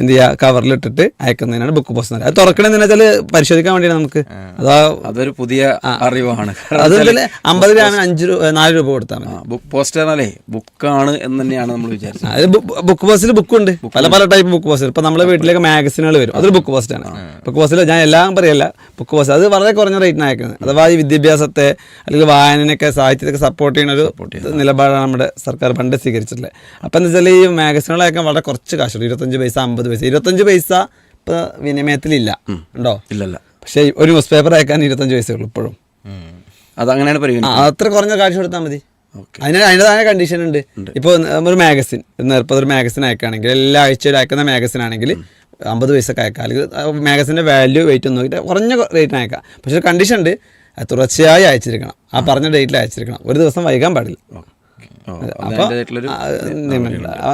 എന്ത് ചെയ്യുക കവറിലിട്ടിട്ട് അയക്കുന്നതിനാണ് ബുക്ക് പോസ്റ്റ് എന്ന് പറയുന്നത്. അത് തുറക്കണമെന്ന് വെച്ചാൽ പരിശോധിക്കാൻ വേണ്ടിയാണ് നമുക്ക്. അതാ അതൊരു പുതിയ അറിവാണ്. അതുപോലെ അമ്പത് ഗ്രാമിന് അഞ്ച് രൂപ നാല് രൂപ കൊടുത്താൽ മതി. ബുക്ക് പോസ്റ്റ് പറഞ്ഞാലേ ബുക്കാണ് എന്ന് തന്നെയാണ് നമ്മൾ വിചാരിച്ചത്. അത് ബുക്ക് പോസ്റ്റിൽ ബുക്ക് ഉണ്ട്. പല പല ടൈപ്പ് ബുക്ക് പോസ്റ്റ് ഇപ്പൊ നമ്മുടെ വീട്ടിലേക്ക് മാഗസിനുകൾ വരും. അതൊരു ബുക്ക് പോസ്റ്റ് ആണ്. ബുക്ക് പോസ്റ്റിൽ ഞാൻ എല്ലാം പറയല്ല. ബുക്ക് പോസ്റ്റ് അത് വളരെ കുറഞ്ഞ റേറ്റിന് അയക്കുന്നത്. അഥവാ ഈ വിദ്യാഭ്യാസത്തെ അല്ലെങ്കിൽ വായനയൊക്കെ സാഹിത്യത്തൊക്കെ സപ്പോർട്ട് ചെയ്യുന്ന ഒരു നിലപാടാണ് നമ്മുടെ സർക്കാർ പണ്ട് സ്വീകരിച്ചിട്ടുള്ളത്. അപ്പം എന്താ വെച്ചാൽ ഈ മാഗസിനുകളൊക്കെ അയക്കാൻ വളരെ കുറച്ച് കാശുള്ളൂ ഇരുപത്തഞ്ച് പൈസ അമ്പത് പൈസ. ഇരുപത്തഞ്ച് പൈസ ഇപ്പം വിനിമയത്തിലില്ല. ഉണ്ടോ? ഇല്ലല്ല. പക്ഷേ ഒരു ന്യൂസ് പേപ്പർ അയക്കാൻ ഇരുപത്തഞ്ച് പൈസ ഉള്ളൂ ഇപ്പോഴും. അത് അങ്ങനെയാണ് ആ, പരിഗണിക്കുന്നത്. അത്ര കുറഞ്ഞ കാശ് കൊടുത്താൽ മതി. അതിന് അതിന്റെതായ കണ്ടീഷൻ ഉണ്ട്. ഇപ്പോൾ ഒരു മാഗസിൻ ഇപ്പോൾ ഒരു മാഗസിൻ അയക്കുകയാണെങ്കിൽ എല്ലാ ആഴ്ചയിലും അയക്കുന്ന മാഗസിൻ ആണെങ്കിൽ അമ്പത് പൈസക്ക് അയക്കാം. അല്ലെങ്കിൽ മാഗസിന്റെ വാല്യൂ വെയിറ്റ് നോക്കിയിട്ട് കുറഞ്ഞ റേറ്റിന് അയക്കാം. പക്ഷേ കണ്ടീഷൻ ഉണ്ട്. തുടർച്ചയായി അയച്ചിരിക്കണം. ആ പറഞ്ഞ ഡേറ്റിൽ അയച്ചിരിക്കണം. ഒരു ദിവസം വൈകാൻ പാടില്ല.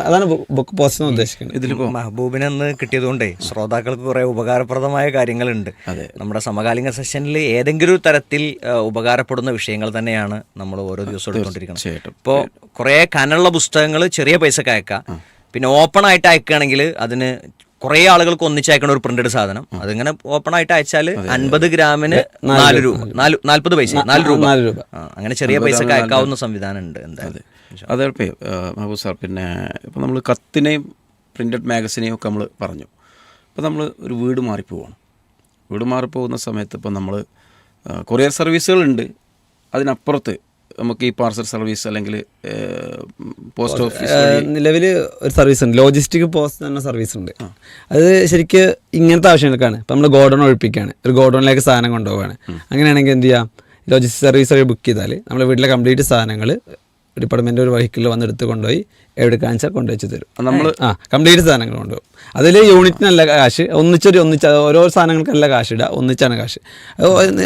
അതാണ് ബുക്ക് പോസ്റ്റ് ഉദ്ദേശിക്കുന്നത്. ഇതിലിപ്പോ മഹബൂബിനെ ഒന്ന് കിട്ടിയതുകൊണ്ടേ ശ്രോതാക്കൾക്ക് കുറെ ഉപകാരപ്രദമായ കാര്യങ്ങളുണ്ട്. നമ്മുടെ സമകാലിക സെഷനിൽ ഏതെങ്കിലും ഒരു തരത്തിൽ ഉപകാരപ്പെടുന്ന വിഷയങ്ങൾ തന്നെയാണ് നമ്മൾ ഓരോ ദിവസവും എടുത്തുകൊണ്ടിരിക്കുന്നത്. ഇപ്പോ ഇപ്പോൾ കുറേ കനുള്ള പുസ്തകങ്ങൾ ചെറിയ പൈസക്ക് അയക്കാം. പിന്നെ ഓപ്പൺ ആയിട്ട് അയക്കുകയാണെങ്കിൽ അതിന് കുറേ ആളുകൾക്ക് ഒന്നിച്ചയക്കണ ഒരു പ്രിന്റഡ് സാധനം. അതിങ്ങനെ ഓപ്പൺ ആയിട്ട് അയച്ചാൽ അൻപത് ഗ്രാമിന് നാല് രൂപ. നാല് നാൽപ്പത് പൈസ നാല് രൂപ. അങ്ങനെ ചെറിയ പൈസക്ക് അയക്കാവുന്ന സംവിധാനം ഉണ്ട് എന്തായാലും. അത് എളുപ്പേ മഹബൂബ് സാർ പിന്നെ ഇപ്പോൾ നമ്മൾ കത്തിനെയും പ്രിന്റഡ് മാഗസിനെയും ഒക്കെ നമ്മൾ പറഞ്ഞു. അപ്പോൾ നമ്മൾ ഒരു വീട് മാറിപ്പോവാണ്. വീട് മാറിപ്പോകുന്ന സമയത്ത് ഇപ്പോൾ നമ്മൾ കൊറിയർ സർവീസുകളുണ്ട്. അതിനപ്പുറത്ത് നമുക്ക് ഈ പാർസൽ സർവീസ് അല്ലെങ്കിൽ പോസ്റ്റ് ഓഫീസ് നിലവിൽ ഒരു സർവീസ് ഉണ്ട് ലോജിസ്റ്റിക് പോസ്റ്റ് എന്ന സർവീസ് ഉണ്ട് അത് ശരിക്ക് ഇങ്ങനത്തെ ആവശ്യങ്ങൾക്കാണ്. ഇപ്പം നമ്മൾ ഗോഡൗൺ ഒഴിപ്പിക്കുകയാണ്. ഒരു ഗോഡൗണിലേക്ക് സാധനം കൊണ്ടുപോവുകയാണ്. അങ്ങനെയാണെങ്കിൽ എന്ത് ചെയ്യാം? ലോജിസ്റ്റിക് സർവീസ് വഴി ബുക്ക് ചെയ്താൽ നമ്മുടെ വീട്ടിലെ കംപ്ലീറ്റ് സാധനങ്ങൾ ഡിപ്പാർട്ട്മെന്റ് ഒരു വെഹിക്കിളിൽ വന്നെടുത്ത് കൊണ്ടുപോയി എവിടെ കാണിച്ചാൽ കൊണ്ടുവച്ച് തരും. നമ്മൾ ആ കംപ്ലീറ്റ് സാധനങ്ങൾ കൊണ്ടുപോകും. അതിൽ യൂണിറ്റിനല്ല കാശ് ഒന്നിച്ചൊരു ഒന്നിച്ച് ഓരോ സാധനങ്ങൾക്കല്ല കാശ് ഇടുക ഒന്നിച്ചാണ് കാശ്.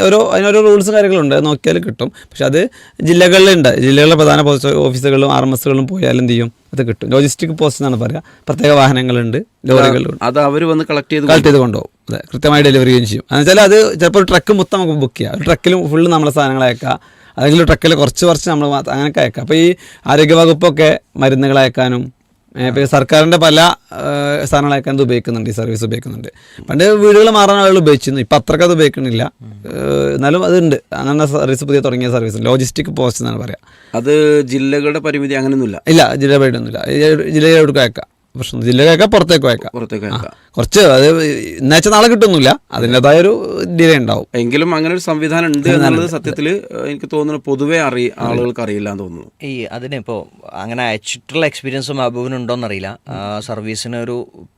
ഓരോ അതിനോരോ റൂൾസും കാര്യങ്ങളുണ്ട് നോക്കിയാൽ കിട്ടും. പക്ഷെ അത് ജില്ലകളിലുണ്ട്. ജില്ലകളിലെ പ്രധാന പോസ്റ്റ് ഓഫീസുകളിലും ആർ എം എസുകളിലും പോയാൽ എന്ത് ചെയ്യും? അത് കിട്ടും. ലോജിസ്റ്റിക് പോസ്റ്റ് എന്നാണ് പറയുക പ്രത്യേക വാഹനങ്ങളുണ്ട് ലോറികളുണ്ട്. അത് അവർ വന്ന് കളക്ട് ചെയ്ത് കളക്ട് ചെയ്ത് കൊണ്ടുപോകും. അതെ കൃത്യമായി ഡെലിവറി ചെയ്യുകയും ചെയ്യും. എന്നുവെച്ചാൽ അത് ചിലപ്പോൾ ഒരു ട്രക്ക് മൊത്തം നമുക്ക് ബുക്ക് ചെയ്യാം. ഒരു ട്രക്കിൽ ഫുള്ള് നമ്മളെ സാധനങ്ങൾ അല്ലെങ്കിൽ ട്രക്കിൽ കുറച്ച് കുറച്ച് നമ്മൾ അങ്ങനെയൊക്കെ അയക്കാം അപ്പോൾ ഈ ആരോഗ്യവകുപ്പൊക്കെ മരുന്നുകൾ അയക്കാനും പിന്നെ സർക്കാരിന്റെ പല സാധനങ്ങൾ അയക്കാൻ ഇത് ഉപയോഗിക്കുന്നുണ്ട് ഈ സർവീസ് ഉപയോഗിക്കുന്നുണ്ട്. പണ്ട് വീടുകൾ മാറാൻ ആളുകൾ ഉപയോഗിച്ചിരുന്നു ഇപ്പം അത്രയ്ക്ക് അത് ഉപയോഗിക്കുന്നില്ല ഏഹ്, എന്നാലും അതുണ്ട്. അങ്ങനെ സർവീസ് പുതിയ തുടങ്ങിയ സർവീസ് ലോജിസ്റ്റിക് പോസ്റ്റ് എന്നാണ് പറയുക അത് ജില്ലകളുടെ പരിമിതി അങ്ങനെയൊന്നുമില്ല. ഇല്ല ജില്ലാ പരിമിതി ഒന്നുമില്ല ജില്ലയിലോട്ട് അയക്കാം പ്രശ്നം. ജില്ലയിൽ പുറത്തേക്ക് അയക്കാം പുറത്തേക്ക് അയക്കാം കുറച്ച് അത് ഇന്നേച്ച നാളെ കിട്ടുന്നില്ല. അതിന്റെതായ ഒരു ഡിലേ ഉണ്ടാവും. എങ്കിലും അങ്ങനെ ഒരു സംവിധാനം ഉണ്ട് എന്നുള്ളത് സത്യത്തിൽ എനിക്ക് തോന്നുന്നു പൊതുവേ അറി ആളുകൾക്ക് അറിയില്ല എന്ന് തോന്നുന്നു. ഈ അതിന് ഇപ്പോൾ അങ്ങനെ അയച്ചിട്ടുള്ള എക്സ്പീരിയൻസ് മഹബൂബിന് ഉണ്ടോയെന്നറിയില്ല ആ, സർവീസിന് ഒരു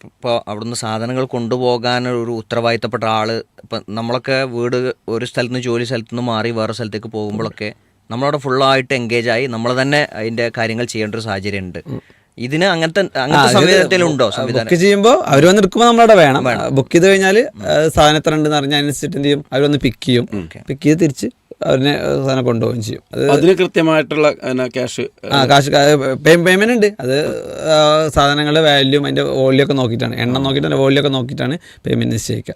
ഇപ്പോൾ അവിടുന്ന് സാധനങ്ങൾ കൊണ്ടുപോകാൻ ഒരു ഉത്തരവാദിത്തപ്പെട്ട ആൾ ഇപ്പം നമ്മളൊക്കെ വീട് ഒരു സ്ഥലത്ത് നിന്ന് ജോലി സ്ഥലത്ത് നിന്ന് മാറി വേറെ സ്ഥലത്തേക്ക് പോകുമ്പോഴൊക്കെ നമ്മളവിടെ ഫുള്ളായിട്ട് എൻഗേജ് ആയി നമ്മൾ തന്നെ അതിന്റെ കാര്യങ്ങൾ ചെയ്യേണ്ട ഒരു സാഹചര്യം ഉണ്ട് ഇതിന് അങ്ങനത്തെ അങ്ങനത്തെ സംവിധാനത്തിലുണ്ടോ സംവിധാനം? ബുക്ക് ചെയ്യുമ്പോൾ അവർ വന്ന് എടുക്കുമ്പോൾ നമ്മളവിടെ വേണം. ബുക്ക് ചെയ്ത് കഴിഞ്ഞാൽ സാധനം എത്ര ഉണ്ടെന്ന് അറിഞ്ഞാൽ അനുസരിച്ചിട്ട് എന്ത് ചെയ്യും? അവർ വന്ന് പിക്ക് ചെയ്യും. പിക്ക് ചെയ്ത് തിരിച്ച് അവരിനെ സാധനം കൊണ്ടുപോവുകയും ചെയ്യും. അത് അതിന് കൃത്യമായിട്ടുള്ള ക്യാഷ് ആ കാശ് പേയ്മെന്റ് ഉണ്ട്. അത് സാധനങ്ങളുടെ വാല്യൂ അതിന്റെ വോളിയം ഒക്കെ നോക്കിയിട്ടാണ്. എണ്ണം നോക്കിയിട്ട് അതിന്റെ വോളിയം ഒക്കെ നോക്കിയിട്ടാണ് പേയ്മെന്റ് നിശ്ചയിക്കുക.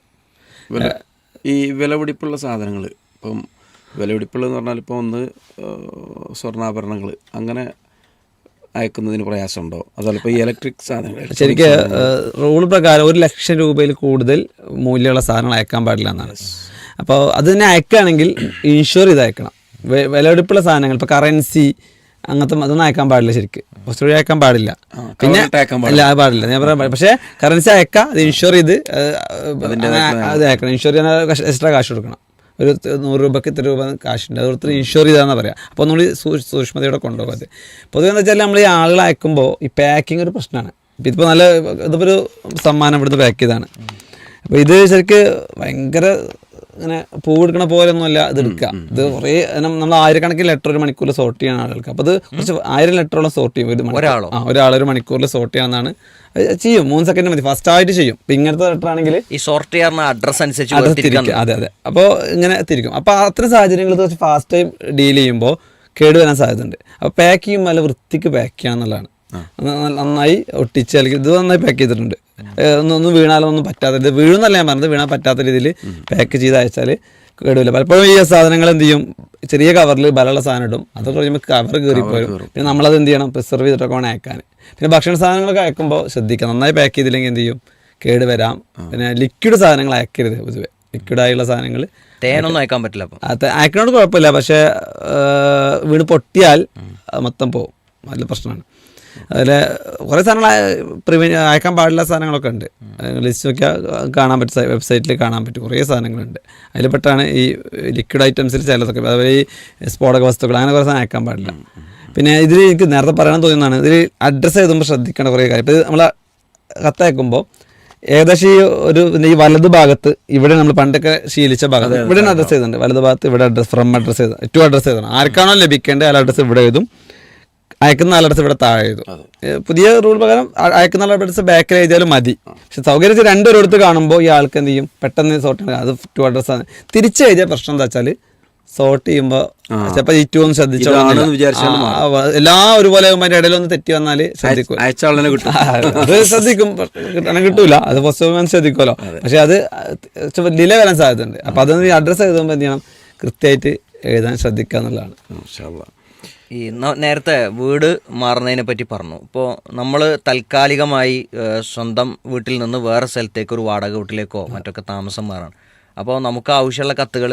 ഈ വിലപിടിപ്പുള്ള സാധനങ്ങൾ ഇപ്പം വിലപിടിപ്പുള്ളതെന്ന് പറഞ്ഞാൽ ഇപ്പോൾ ഒന്ന് സ്വർണാഭരണങ്ങൾ അങ്ങനെ അയക്കുന്നതിന് പ്രയാസമുണ്ടോ? അതുപോലെ ഇപ്പോൾ ഈ ഇലക്ട്രിക് സാധനങ്ങൾ ശരിക്ക് റൂൾ പ്രകാരം ഒരു ലക്ഷം രൂപയിൽ കൂടുതൽ മൂല്യമുള്ള സാധനങ്ങൾ അയക്കാൻ പാടില്ല എന്നാണ്. അപ്പോൾ അത് തന്നെ അയക്കുകയാണെങ്കിൽ ഇൻഷുർ ചെയ്ത് അയക്കണം. വിലവെടുപ്പുള്ള സാധനങ്ങൾ ഇപ്പോൾ കറൻസി അങ്ങനത്തെ അതൊന്നും അയക്കാൻ പാടില്ല ശരിക്ക്. പോസ്റ്റ് വഴി അയക്കാൻ പാടില്ല. പിന്നെ അത് പാടില്ല. ഞാൻ പറയാം പാടില്ല. പക്ഷേ കറൻസി അയക്കാം അത് ഇൻഷുർ ചെയ്ത് അത് അയക്കണം. ഇൻഷുർ ചെയ്യാൻ എക്സ്ട്രാ കാശ് കൊടുക്കണം. ഒരു നൂറ് രൂപയ്ക്ക് ഇത്ര രൂപ കാശുണ്ട്. അത് കൊടുത്ത് ഇൻഷുർ ചെയ്താന്ന് പറയാം. അപ്പോൾ നമ്മൾ സൂക്ഷ്മതയോടെ കൊണ്ടുപോകാതെ പൊതുവെ എന്ന് വെച്ചാൽ നമ്മൾ ഈ ആളുകൾ അയക്കുമ്പോൾ ഈ പാക്കിംഗ് ഒരു പ്രശ്നമാണ് ഇതിപ്പോൾ നല്ല ഇതിപ്പോൾ ഒരു സമ്മാനം ഇവിടുന്ന് പാക്ക് ചെയ്താണ് അപ്പോൾ ഇത് ശരിക്ക് ഭയങ്കര ഇങ്ങനെ പൂവെടുക്കണ പോലൊന്നുമല്ല പോലെ ഒന്നുമല്ല ഇത് എടുക്കുക ഇത് കുറേ നമ്മൾ ആയിരക്കണക്കിന് ലെറ്റർ ഒരു മണിക്കൂർ സോർട്ട് ചെയ്യണം ആളുകൾക്ക്. അപ്പോൾ അത് കുറച്ച് ആയിരം ലെറ്ററോളം സോർട്ട് ചെയ്യും ഒരു. ഒരാളോ? ആ ഒരാൾ ഒരു മണിക്കൂറിൽ സോർട്ട് ചെയ്യാമെന്നാണ് ചെയ്യും മൂന്ന് സെക്കൻഡ് മതി. ഫസ്റ്റ് ആയിട്ട് ചെയ്യും. ഇപ്പം ഇങ്ങനത്തെ ലെറ്റർ ആണെങ്കിൽ ഈ സോർട്ട് ചെയ്യുന്ന അഡ്രസ് അനുസരിച്ച് അത് അതെ അതെ. അപ്പോൾ ഇങ്ങനെ തിരിക്കും. അപ്പോൾ അത്തരം സാഹചര്യങ്ങൾ കുറച്ച് ഫാസ്റ്റ് ടൈം ഡീൽ ചെയ്യുമ്പോൾ കേടുവരാൻ സാധ്യതയുണ്ട്. അപ്പോൾ പാക്ക് ചെയ്യുമ്പോൾ നല്ല വൃത്തിക്ക് പാക്ക് എന്നുള്ളതാണ് ന- നന്നായി ഒട്ടിച്ച് അല്ലെങ്കിൽ ഇത് നന്നായി പാക്ക് ചെയ്തിട്ടുണ്ട്. ഒന്നും ഒന്നും വീണാലൊന്നും പറ്റാത്ത ഇത് വീഴുന്നല്ല ഞാൻ പറഞ്ഞത് വീണാൽ പറ്റാത്ത രീതിയിൽ പാക്ക് ചെയ്ത് അയച്ചാൽ കേടില്ല പലപ്പോഴും ഈ സാധനങ്ങൾ എന്ത് ചെയ്യും? ചെറിയ കവറിൽ ബലമുള്ള സാധനം ഇടും. അതൊക്കെ കഴിയുമ്പോൾ കവർ കയറിപ്പോരും പിന്നെ നമ്മളത് എന്ത് ചെയ്യണം? പ്രിസർവ് ചെയ്തിട്ടൊക്കെ വേണം അയക്കാൻ. പിന്നെ ഭക്ഷണ സാധനങ്ങളൊക്കെ അയക്കുമ്പോൾ ശ്രദ്ധിക്കുക നന്നായി പാക്ക് ചെയ്തില്ലെങ്കിൽ എന്ത് ചെയ്യും? കേട് വരാം. പിന്നെ ലിക്വിഡ് സാധനങ്ങൾ അയക്കരുത് പൊതുവെ. ലിക്വിഡായുള്ള സാധനങ്ങൾ തേനൊന്നും അയക്കാൻ പറ്റില്ല അപ്പം. അത് അയക്കണോട് കുഴപ്പമില്ല. പക്ഷേ വീട് വീണ് പൊട്ടിയാൽ അത് മൊത്തം പോകും നല്ല പ്രശ്നമാണ്. അതിൽ കുറേ സാധനങ്ങൾ പ്രിവെ അയക്കാൻ പാടില്ല സാധനങ്ങളൊക്കെ ഉണ്ട്. ലിസ്റ്റ് നോക്കിയാൽ കാണാൻ പറ്റും വെബ്സൈറ്റിൽ കാണാൻ പറ്റും. കുറേ സാധനങ്ങളുണ്ട്. അതിൽ പെട്ടാണ് ഈ ലിക്വിഡ് ഐറ്റംസിൽ ചിലതൊക്കെ. അതുപോലെ ഈ സ്ഫോടക വസ്തുക്കൾ അങ്ങനെ കുറേ സാധനം അയക്കാൻ പാടില്ല. പിന്നെ ഇതിൽ എനിക്ക് നേരത്തെ പറയാൻ തോന്നുന്നതാണ്. ഇതിൽ അഡ്രസ്സ് എഴുതുമ്പോൾ ശ്രദ്ധിക്കേണ്ട കുറേ കാര്യം. ഇപ്പോൾ നമ്മൾ കത്തയക്കുമ്പോൾ ഏകദേശം ഈ ഒരു ഈ വലത് ഭാഗത്ത് ഇവിടെ നമ്മൾ പണ്ടൊക്കെ ശീലിച്ച ഭാഗത്ത് ഇവിടെ അഡ്രസ്സ് ചെയ്തിട്ടുണ്ട് വലത് ഭാഗത്ത് ഇവിടെ അഡ്രസ് ഫ്രം അഡ്രസ്സ് ചെയ്ത ടു അഡ്രസ്സ് ചെയ്തണം ആർക്കാണോ ലഭിക്കേണ്ടത് ആ അഡ്രസ്സ് ഇവിടെ എഴുതും. അയക്കുന്ന അലർട്ട്സ് ഇവിടെ താഴെ പുതിയ റൂൾ പ്രകാരം അയക്കുന്ന അലർട്ട്സ് ബാക്കിൽ എഴുതിയാലും മതി. പക്ഷെ സൗകര്യം രണ്ടൊരിടത്ത് കാണുമ്പോൾ ഈ ആൾക്ക് എന്ത് ചെയ്യും? പെട്ടെന്ന് സോർട്ട് അത് ടു അഡ്രസ് ആണ്. തിരിച്ച് എഴുതിയ പ്രശ്നം എന്താ വെച്ചാൽ സോർട്ട് ചെയ്യുമ്പോൾ ചിലപ്പോൾ ഈ ടു ഒന്ന് ശ്രദ്ധിച്ചോളാം എല്ലാ ഒരുപോലെ ആകുമ്പോൾ അതിന്റെ ഇടയിലൊന്ന് തെറ്റി വന്നാൽ ശ്രദ്ധിക്കും. അയച്ച ആളിനെ കിട്ടും. അത് ശ്രദ്ധിക്കും. കിട്ടൂല. അത് ഫസ്റ്റ് ശ്രദ്ധിക്കുമല്ലോ. പക്ഷെ അത് ഡിലേ വരാൻ സാധ്യതയുണ്ട്. അപ്പോൾ അതൊന്ന് അഡ്രസ്സ് എഴുതുമ്പോൾ എന്ത് ചെയ്യണം? കൃത്യമായിട്ട് എഴുതാൻ ശ്രദ്ധിക്കുക എന്നുള്ളതാണ്. ഈ നേരത്തെ വീട് മാറുന്നതിനെ പറ്റി പറഞ്ഞു. ഇപ്പോൾ നമ്മൾ താൽക്കാലികമായി സ്വന്തം വീട്ടിൽ നിന്ന് വേറെ സ്ഥലത്തേക്ക് ഒരു വാടക വീട്ടിലേക്കോ മറ്റൊക്കെ താമസം മാറാണ്. അപ്പോൾ നമുക്ക് ആവശ്യമുള്ള കത്തുകൾ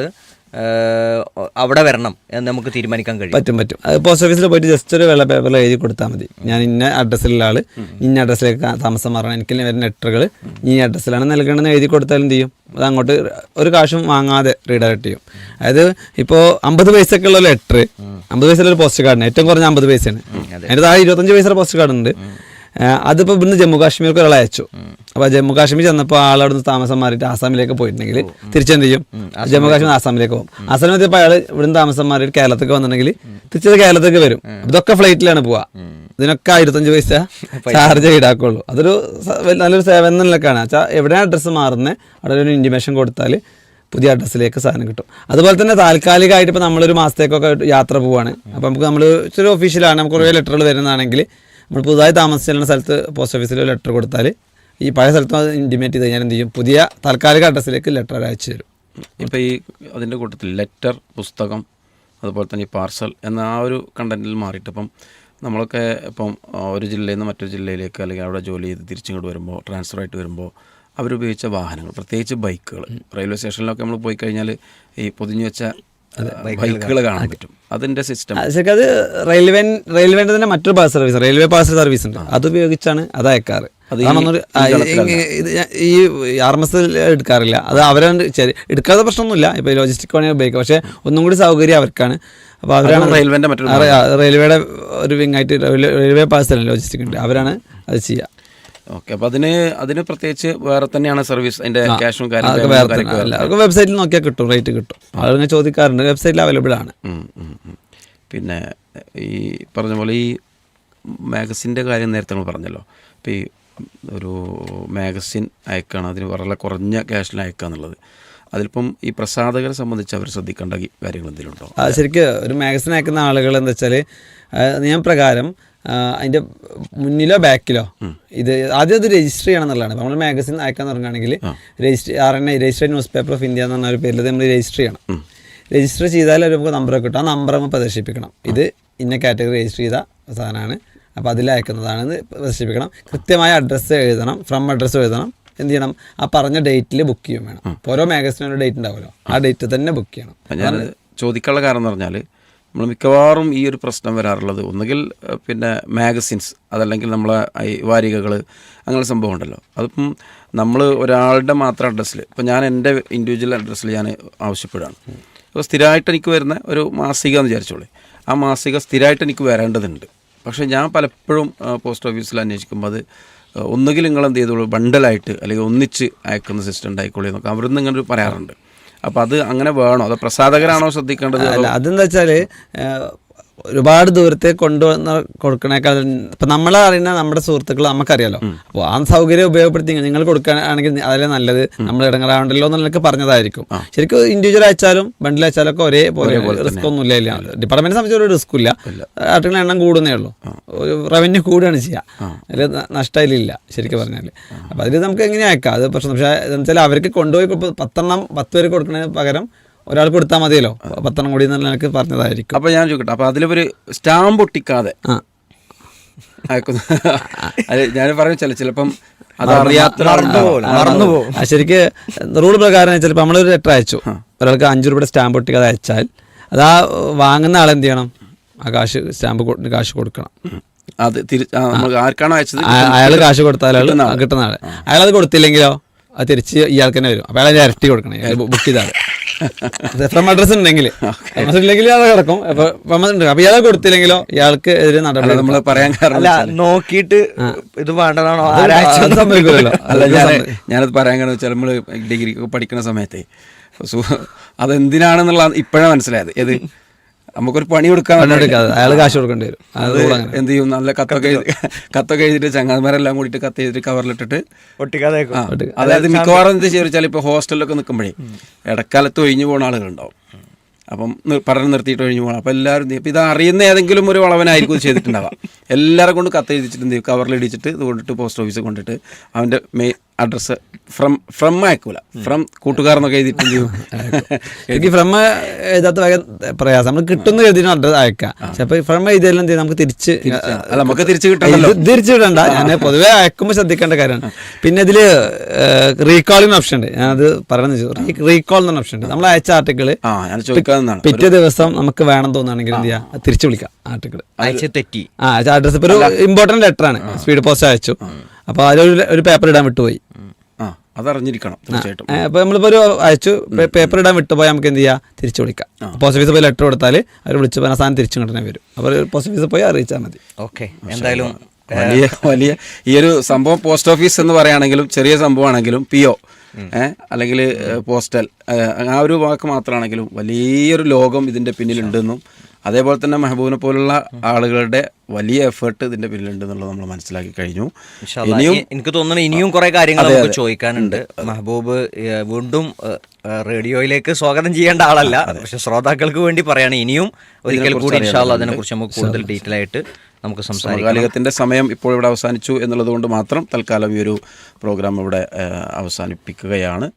അവിടെ വരണം എന്ന് നമുക്ക് തീരുമാനിക്കാൻ കഴിയും. പറ്റും പറ്റും. അത് പോസ്റ്റ് ഓഫീസിൽ പോയിട്ട് ജസ്റ്റ് ഒരു വെള്ള പേപ്പറിൽ എഴുതി കൊടുത്താൽ മതി. ഞാൻ ഇന്ന അഡ്രസ്സിലുള്ള ആൾ ഇന്ന അഡ്രസ്സിലേക്ക് താമസം മാറണം എനിക്ക് വരുന്ന ലെറ്ററുകൾ ഈ അഡ്രസ്സിലാണ് നൽകണമെന്ന് എഴുതി കൊടുത്താൽ എന്ത് ചെയ്യും? അത് അങ്ങോട്ട് ഒരു കാശും വാങ്ങാതെ റീഡയറക്ട് ചെയ്യും. അതായത് ഇപ്പോൾ അമ്പത് പൈസക്കുള്ള ലെറ്റർ അമ്പത് പൈസയുള്ള ഒരു പോസ്റ്റ് കാർഡിന് ഏറ്റവും കുറഞ്ഞ അമ്പത് പൈസയാണ്. അതിന്റെ താഴെ ഇരുപത്തഞ്ച് പൈസയുടെ പോസ്റ്റ് കാർഡ് ഉണ്ട്. അതിപ്പോൾ ഇവിടുന്ന് ജമ്മു കാശ്മീർക്ക് ഒരാളെ അയച്ചു. അപ്പോൾ ജമ്മു കാശ്മീർ ചെന്നപ്പോൾ അവിടുന്ന് താമസം മാറിയിട്ട് ആസാമിലേക്ക് പോയിട്ടുണ്ടെങ്കിൽ തിരിച്ചെന്ത് ചെയ്യും ജമ്മു കാശ്മീർ ആസാമിലേക്ക് പോകും. ആസാമിൽ എത്തിയപ്പോൾ അയാൾ ഇവിടുന്ന് താമസം മാറിയിട്ട് കേരളത്തിലേക്ക് വന്നിട്ടുണ്ടെങ്കിൽ തിരിച്ചത് കേരളത്തിലേക്ക് വരും. ഇതൊക്കെ ഫ്ലൈറ്റിലാണ് പോവാ. ഇതിനൊക്കെ ഇരുപത്തഞ്ച് പൈസ ചാർജ് ഈടാക്കുള്ളൂ അതൊരു നല്ലൊരു സേവന നിലക്കാണ്. വെച്ചാൽ എവിടെയാണ് അഡ്രസ്സ് മാറുന്നത് അവിടെ ഒരു ഇന്റിമേഷൻ കൊടുത്താൽ പുതിയ അഡ്രസ്സിലേക്ക് സാധനം കിട്ടും. അതുപോലെ തന്നെ താൽക്കാലികമായിട്ട് ഇപ്പോൾ നമ്മളൊരു മാസത്തേക്കൊക്കെ യാത്ര പോവുകയാണ് അപ്പോൾ നമുക്ക് നമ്മൾ ഇച്ചിരി ഒഫീഷ്യലാണ് നമുക്ക് കുറേ ലെറ്ററുകൾ വരുന്നതാണെങ്കിൽ നമ്മൾ പുതുതായി താമസിച്ചിരുന്ന സ്ഥലത്ത് പോസ്റ്റ് ഓഫീസിൽ ലെറ്റർ കൊടുത്താൽ ഈ പഴയ സ്ഥലത്ത് അത് ഇന്റിമേറ്റ് ചെയ്ത് കഴിഞ്ഞാൽ എന്ത് ചെയ്യും? പുതിയ താൽക്കാലിക അഡ്രസ്സിലേക്ക് ലെറ്റർ അയച്ചു തരും. ഇപ്പോൾ ഈ അതിന്റെ കൂട്ടത്തിൽ ലെറ്റർ പുസ്തകം അതുപോലെ തന്നെ ഈ പാർസൽ എന്ന ആ ഒരു കണ്ടന്റിൽ മാറിയിട്ട് ഇപ്പം നമ്മളൊക്കെ ഇപ്പം ഒരു ജില്ലയിൽ നിന്ന് മറ്റൊരു ജില്ലയിലേക്ക് അല്ലെങ്കിൽ അവിടെ ജോലി ചെയ്ത് തിരിച്ചിങ്ങോട്ട് വരുമ്പോൾ ട്രാൻസ്ഫർ ആയിട്ട് വരുമ്പോൾ അവരുപയോഗിച്ച വാഹനങ്ങൾ പ്രത്യേകിച്ച് ബൈക്കുകൾ റെയിൽവേ സ്റ്റേഷനിലൊക്കെ നമ്മൾ പോയി കഴിഞ്ഞാൽ ഈ പൊതിഞ്ഞു വെച്ച ബൈക്കുകൾ കാണാൻ പറ്റും. അതിന്റെ സിസ്റ്റം അത് ശരിക്കും അത് റെയിൽവേ റെയിൽവേന്റെ തന്നെ മറ്റൊരു pass service railway pass service ഉണ്ട്. അത് ഉപയോഗിച്ചാണ് അത് അയക്കാറ് ഈ ആർ എം എസ് എടുക്കാറില്ല. അത് അവരാണ് ശരി എടുക്കാത്ത പ്രശ്നമൊന്നുമില്ല. ഇപ്പോൾ ലോജിസ്റ്റിക് വേണമെങ്കിൽ ഉപയോഗിക്കാം പക്ഷേ ഒന്നും കൂടി സൗകര്യം അവർക്കാണ്. അപ്പോൾ അവരാണ് റെയിൽവേന്റെ റെയിൽവേന്റെ മറ്റൊരു റെയിൽവേയുടെ ഒരു വിങ് ആയിട്ട് റെയിൽവേ പാസ് ലോജിസ്റ്റിക് ഉണ്ട്. അവരാണ് അത് ചെയ്യുക ഓക്കെ അപ്പൊ അതിന് അതിന് പ്രത്യേകിച്ച് വേറെ തന്നെയാണ് സർവീസ് അതിന്റെ ക്യാഷും കാര്യങ്ങളും വെബ്സൈറ്റിൽ നോക്കിയാൽ കിട്ടും റേറ്റ് കിട്ടും. ആളുകൾ ചോദിക്കാറുണ്ട് വെബ്സൈറ്റിൽ അവൈലബിൾ ആണ്. പിന്നെ ഈ പറഞ്ഞ പോലെ ഈ മാഗസിന്റെ കാര്യം നേരത്തെ നമ്മൾ പറഞ്ഞല്ലോ. ഇപ്പോൾ ഈ ഒരു മാഗസിൻ അയക്കുകയാണ് അതിന് വളരെ കുറഞ്ഞ ക്യാഷിൽ അയക്കുക എന്നുള്ളത്. അതിലിപ്പം ഈ പ്രസാധകരെ സംബന്ധിച്ച് അവർ ശ്രദ്ധിക്കേണ്ട കാര്യങ്ങൾ എന്തെങ്കിലും ഉണ്ടോ? ശരിക്കും ഒരു മാഗസിൻ അയക്കുന്ന ആളുകൾ എന്താ വെച്ചാൽ നിയമപ്രകാരം ആ, അതിന്റെ മുന്നിലോ ബാക്കിലോ ഇത് ആദ്യം അത് രജിസ്റ്റർ ചെയ്യണം എന്നുള്ളതാണ് നമ്മൾ മാഗസിൻ അയക്കാൻ തുടങ്ങുകയാണെങ്കിൽ register R N I registered news paper of India എന്ന് പറഞ്ഞ ഒരു പേരിൽ നമ്മൾ രജിസ്റ്റർ ചെയ്യണം. രജിസ്റ്റർ ചെയ്താൽ ഒരു നമുക്ക് നമ്പർ കിട്ടും. ആ നമ്പർ നമ്മൾ പ്രദർശിപ്പിക്കണം. ഇത് ഇന്ന കാറ്റഗറി രജിസ്റ്റർ ചെയ്ത സാധനമാണ്. അപ്പോൾ അതിൽ അയക്കുന്നതാണെന്ന് പ്രദർശിപ്പിക്കണം. കൃത്യമായ അഡ്രസ്സ് എഴുതണം. ഫ്രം അഡ്രസ്സ് എഴുതണം. എന്ത് ചെയ്യണം? ആ പറഞ്ഞ ഡേറ്റിൽ ബുക്ക് ചെയ്യും വേണം. ഓരോ മാഗസിനും ഒരു ഡേറ്റ് ഉണ്ടാവുമല്ലോ. ആ ഡേറ്റ് തന്നെ ബുക്ക് ചെയ്യണം. ഞാൻ ചോദിക്കാനുള്ള കാരണം എന്ന് പറഞ്ഞാൽ നമ്മൾ മിക്കവാറും ഈ ഒരു പ്രശ്നം വരാറുള്ളത്. ഒന്നുകിൽ പിന്നെ മാഗസിൻസ് അതല്ലെങ്കിൽ നമ്മളെ വാരികകൾ അങ്ങനെ സംഭവം ഉണ്ടല്ലോ അതിപ്പം നമ്മൾ ഒരാളുടെ മാത്രം അഡ്രസ്സിൽ ഇപ്പം ഞാൻ എന്റെ ഇൻഡിവിജ്വൽ അഡ്രസ്സിൽ ഞാൻ ആവശ്യപ്പെടുകയാണ്. അപ്പോൾ സ്ഥിരമായിട്ട് എനിക്ക് വരുന്ന ഒരു മാസിക എന്ന് വിചാരിച്ചോളേ. ആ മാസിക സ്ഥിരമായിട്ട് എനിക്ക് വരേണ്ടതുണ്ട്. പക്ഷേ ഞാൻ പലപ്പോഴും പോസ്റ്റ് ഓഫീസിൽ അന്വേഷിക്കുമ്പോൾ അത് ഒന്നുകിൽ നിങ്ങൾ എന്ത് ചെയ്തോളൂ ബണ്ടലായിട്ട് അല്ലെങ്കിൽ ഒന്നിച്ച് അയക്കുന്ന സിസ്റ്റം ഉണ്ടായിക്കോളൂ എന്നൊക്കെ അവരിന്ന് ഇങ്ങനെ പറയാറുണ്ട്. അപ്പോൾ അത് അങ്ങനെ വേണോ? അത് പ്രസാദകരാണോ ശ്രദ്ധിക്കേണ്ടത് അല്ല അതെന്താ വെച്ചാൽ ഒരുപാട് ദൂരത്തേക്ക് കൊണ്ടുവന്ന കൊടുക്കണേക്കാൾ ഇപ്പം നമ്മളെ അറിയുന്ന നമ്മുടെ സുഹൃത്തുക്കൾ നമുക്കറിയാലോ. അപ്പോൾ ആ സൗകര്യം ഉപയോഗപ്പെടുത്തി നിങ്ങൾ കൊടുക്കുകയാണെങ്കിൽ അതല്ലേ നല്ലത്? നമ്മൾ ഇടങ്ങറാവണ്ടല്ലോ എന്നൊക്കെ പറഞ്ഞതായിരിക്കും. ശരിക്കും ഇൻഡിവിജ്വൽ അയച്ചാലും ബണ്ടിൽ അയച്ചാലും ഒക്കെ ഒരേപോലെ റിസ്ക് ഒന്നും ഇല്ല. ഡിപ്പാർട്ട്മെന്റ് ഡിപ്പാർട്ട്മെന്റിനെ സംബന്ധിച്ച് ഒരു റിസ്ക് ഇല്ല. ആർട്ടികളുടെ എണ്ണം കൂടുന്നേ ഉള്ളൂ. ഒരു റവന്യൂ കൂടുകയാണ് ചെയ്യുക അതിൽ നഷ്ടമില്ല ശരിക്കും പറഞ്ഞാൽ അപ്പോൾ അതിൽ നമുക്ക് എങ്ങനെ അയക്കാം? അത് പ്രശ്നം. പക്ഷേ എന്താ വെച്ചാൽ അവർക്ക് കൊണ്ടുപോയി പത്തെണ്ണം പത്ത് പേര് കൊടുക്കുന്നതിന് പകരം ഒരാൾ കൊടുത്താൽ മതിയല്ലോ. പത്തെണ്ണം കൂടി എന്നുള്ള എനിക്ക് പറഞ്ഞതായിരിക്കും. അപ്പോൾ ഞാൻ ചോദിക്കട്ടെ അപ്പോൾ അതിലൊരു സ്റ്റാമ്പ് ഒട്ടിക്കാതെ ആ. അത് ഞാൻ പറഞ്ഞു ചില ചിലപ്പം അത് അറിയാത്ത ശരിക്ക് റൂൾ പ്രകാരം ചിലപ്പോൾ നമ്മളൊരു ലെറ്റർ അയച്ചു. ഒരാൾക്ക് അഞ്ച് രൂപയുടെ സ്റ്റാമ്പ് ഒട്ടിക്കാതെ അയച്ചാൽ അത് ആ വാങ്ങുന്ന ആൾ എന്ത് ചെയ്യണം? ആ കാശ് സ്റ്റാമ്പ് കാശ് കൊടുക്കണം. അത് ആർക്കാണോ അയച്ചത്? അയാൾ കാശ് കൊടുത്താൽ അയാൾ കിട്ടുന്ന ആൾ. അയാൾ അത് കൊടുത്തില്ലെങ്കിലോ? അത് തിരിച്ച് ഇയാൾക്ക് തന്നെ വരും. അപ്പോൾ അയാൾ ഇരട്ടി കൊടുക്കണം. ബുക്ക് ചെയ്ത ആൾ ഫ്രം അഡ്രസ് ഉണ്ടെങ്കിൽ. അഡ്രസ് ഇല്ലെങ്കിൽ അത് കിടക്കും. ഉണ്ട്. അപ്പോൾ ഇയാളെ കൊടുത്തില്ലെങ്കിലോ ഇയാൾക്ക് എതിരെ നടപടി നമ്മൾ പറയാൻ കാരണം നോക്കിയിട്ട് ഇത് വേണ്ടതാണോ? സംഭവിക്കുമല്ലോ അല്ല ഞാൻ ഞാനത് പറയാൻ കാരണം വെച്ചാൽ നമ്മൾ ഡിഗ്രി പഠിക്കുന്ന സമയത്തെ അതെന്തിനാണെന്നുള്ള ഇപ്പോഴാണ് മനസ്സിലായത്. ഏത്? നമുക്കൊരു പണി കൊടുക്കാൻ അയാൾ കാശ് കൊടുക്കേണ്ടി വരും. അത് എന്ത് ചെയ്യും? നല്ല കത്തൊക്കെ എഴുതി കത്തൊക്കെ എഴുതിയിട്ട് ചങ്ങാതിമാരെല്ലാം കൂടിയിട്ട് കത്ത് എഴുതിയിട്ട് കവറിലിട്ടിട്ട് ഒട്ടിക്കാതെ അതായത് മിക്കവാറും എന്ത് ചോദിച്ചാൽ ഇപ്പോൾ ഹോസ്റ്റലിലൊക്കെ നിൽക്കുമ്പോഴേ ഇടക്കാലത്ത് ഒഴിഞ്ഞു പോകുന്ന ആളുകളുണ്ടാവും. അപ്പം പഠനം നിർത്തിയിട്ട് ഒഴിഞ്ഞു പോകണം അപ്പം എല്ലാവരും ഇപ്പം ഇത് അറിയുന്ന ഏതെങ്കിലും ഒരു വളവനായിരിക്കും ഇത് ചെയ്തിട്ടുണ്ടാവാം എല്ലാവരും കൊണ്ട് കത്ത് എഴുതിച്ചിട്ട് എന്ത് ചെയ്യും? കവറിൽ ഇടിച്ചിട്ട് ഇത് കൊണ്ടിട്ട് പോസ്റ്റ് ഓഫീസിൽ കൊണ്ടിട്ട് അവന്റെ മെയിൻ അഡ്രസ്സ് ഫ്രം ഫ്രം അയക്കൂല ഫ്രം കൂട്ടുകാരെന്നൊക്കെ എഴുതിയിട്ടുണ്ട്. എനിക്ക് ഫ്രം എഴുതാത്ത ഭയങ്കര പ്രയാസം. നമ്മൾ കിട്ടുന്ന എഴുതിന് അഡ്രസ് അയക്കാം. പക്ഷെ അപ്പൊ ഫ്രം എഴുതിയാലും എന്ത് നമുക്ക് തിരിച്ച് നമുക്ക് തിരിച്ച് കിട്ടണല്ലോ തിരിച്ചു വിടണ്ട ഞാൻ പൊതുവെ അയക്കുമ്പോൾ ശ്രദ്ധിക്കേണ്ട കാര്യമാണ്. പിന്നെ ഇതിൽ റീകോളിംഗ് ഓപ്ഷൻ ഉണ്ട്. ഞാനത് പറയുന്നത് റീകോൾ എന്ന ഓപ്ഷൻ ഉണ്ട്. നമ്മൾ അയച്ച ആർട്ടിക്കിൾ പിറ്റേ ദിവസം നമുക്ക് വേണം തോന്നുകയാണെങ്കിൽ എന്ത് ചെയ്യാം? തിരിച്ചു വിളിക്കാം ആർട്ടിക്കിൾ അയച്ച് തെറ്റി. ആ അഡ്രസ് ഇപ്പൊ ഒരു ഇമ്പോർട്ടന്റ് ലെറ്റർ ആണ്. സ്പീഡ് പോസ്റ്റ് അയച്ചു. അപ്പോൾ അതിലൊരു ഒരു പേപ്പർ ഇടാൻ വിട്ടുപോയി. ആ അതറിഞ്ഞിരിക്കണം തീർച്ചയായിട്ടും. അപ്പോൾ അപ്പൊ നമ്മളിപ്പോ ഒരു അയച്ചു പേപ്പർ ഇടാൻ വിട്ടുപോയാൽ നമുക്ക് എന്ത് ചെയ്യാം? തിരിച്ചു വിളിക്കാം. പോസ്റ്റ് ഓഫീസിൽ പോയി ലെറ്റർ കൊടുത്താൽ അവർ വിളിച്ച് പറഞ്ഞ സാധനം തിരിച്ചു കൊണ്ടുതന്നെ വരും. അപ്പോൾ പോസ്റ്റ് ഓഫീസിൽ പോയി അറിയിച്ചാൽ മതി. ഓക്കെ എന്തായാലും വലിയ വലിയ ഈ ഒരു സംഭവം പോസ്റ്റ് ഓഫീസ് എന്ന് പറയുകയാണെങ്കിലും ചെറിയ സംഭവമാണെങ്കിലും പി ഒ അല്ലെങ്കിൽ പോസ്റ്റൽ ആ ഒരു വാക്ക് മാത്രമാണെങ്കിലും വലിയൊരു ലോകം ഇതിന്റെ പിന്നിലുണ്ടെന്നും അതേപോലെ തന്നെ മെഹബൂബിനെ പോലുള്ള ആളുകളുടെ വലിയ എഫേർട്ട് ഇതിന്റെ പിന്നിലുണ്ട് എന്നുള്ളത് നമ്മൾ മനസ്സിലാക്കി കഴിഞ്ഞു. ഇനിയും. എനിക്ക് തോന്നുന്നു ഇനിയും കുറെ കാര്യങ്ങൾ നമുക്ക് ചോദിക്കാനുണ്ട്. മെഹബൂബ് വീണ്ടും റേഡിയോയിലേക്ക് സ്വാഗതം ചെയ്യേണ്ട ആളല്ല. പക്ഷെ ശ്രോതാക്കൾക്ക് വേണ്ടി പറയാണ്. ഇനിയും ഒരിക്കൽ കൂടി ഇൻഷാല്ല അതിനെ കുറിച്ച് നമുക്ക് കൂടുതൽ ഡീറ്റെയിൽ ആയിട്ട് നമുക്ക് സംസാരിക്കാം. സമയം ഇപ്പോൾ ഇവിടെ അവസാനിച്ചു എന്നുള്ളത് കൊണ്ട് മാത്രം തൽക്കാലം ഈ ഒരു പ്രോഗ്രാം ഇവിടെ അവസാനിപ്പിക്കുകയാണ്.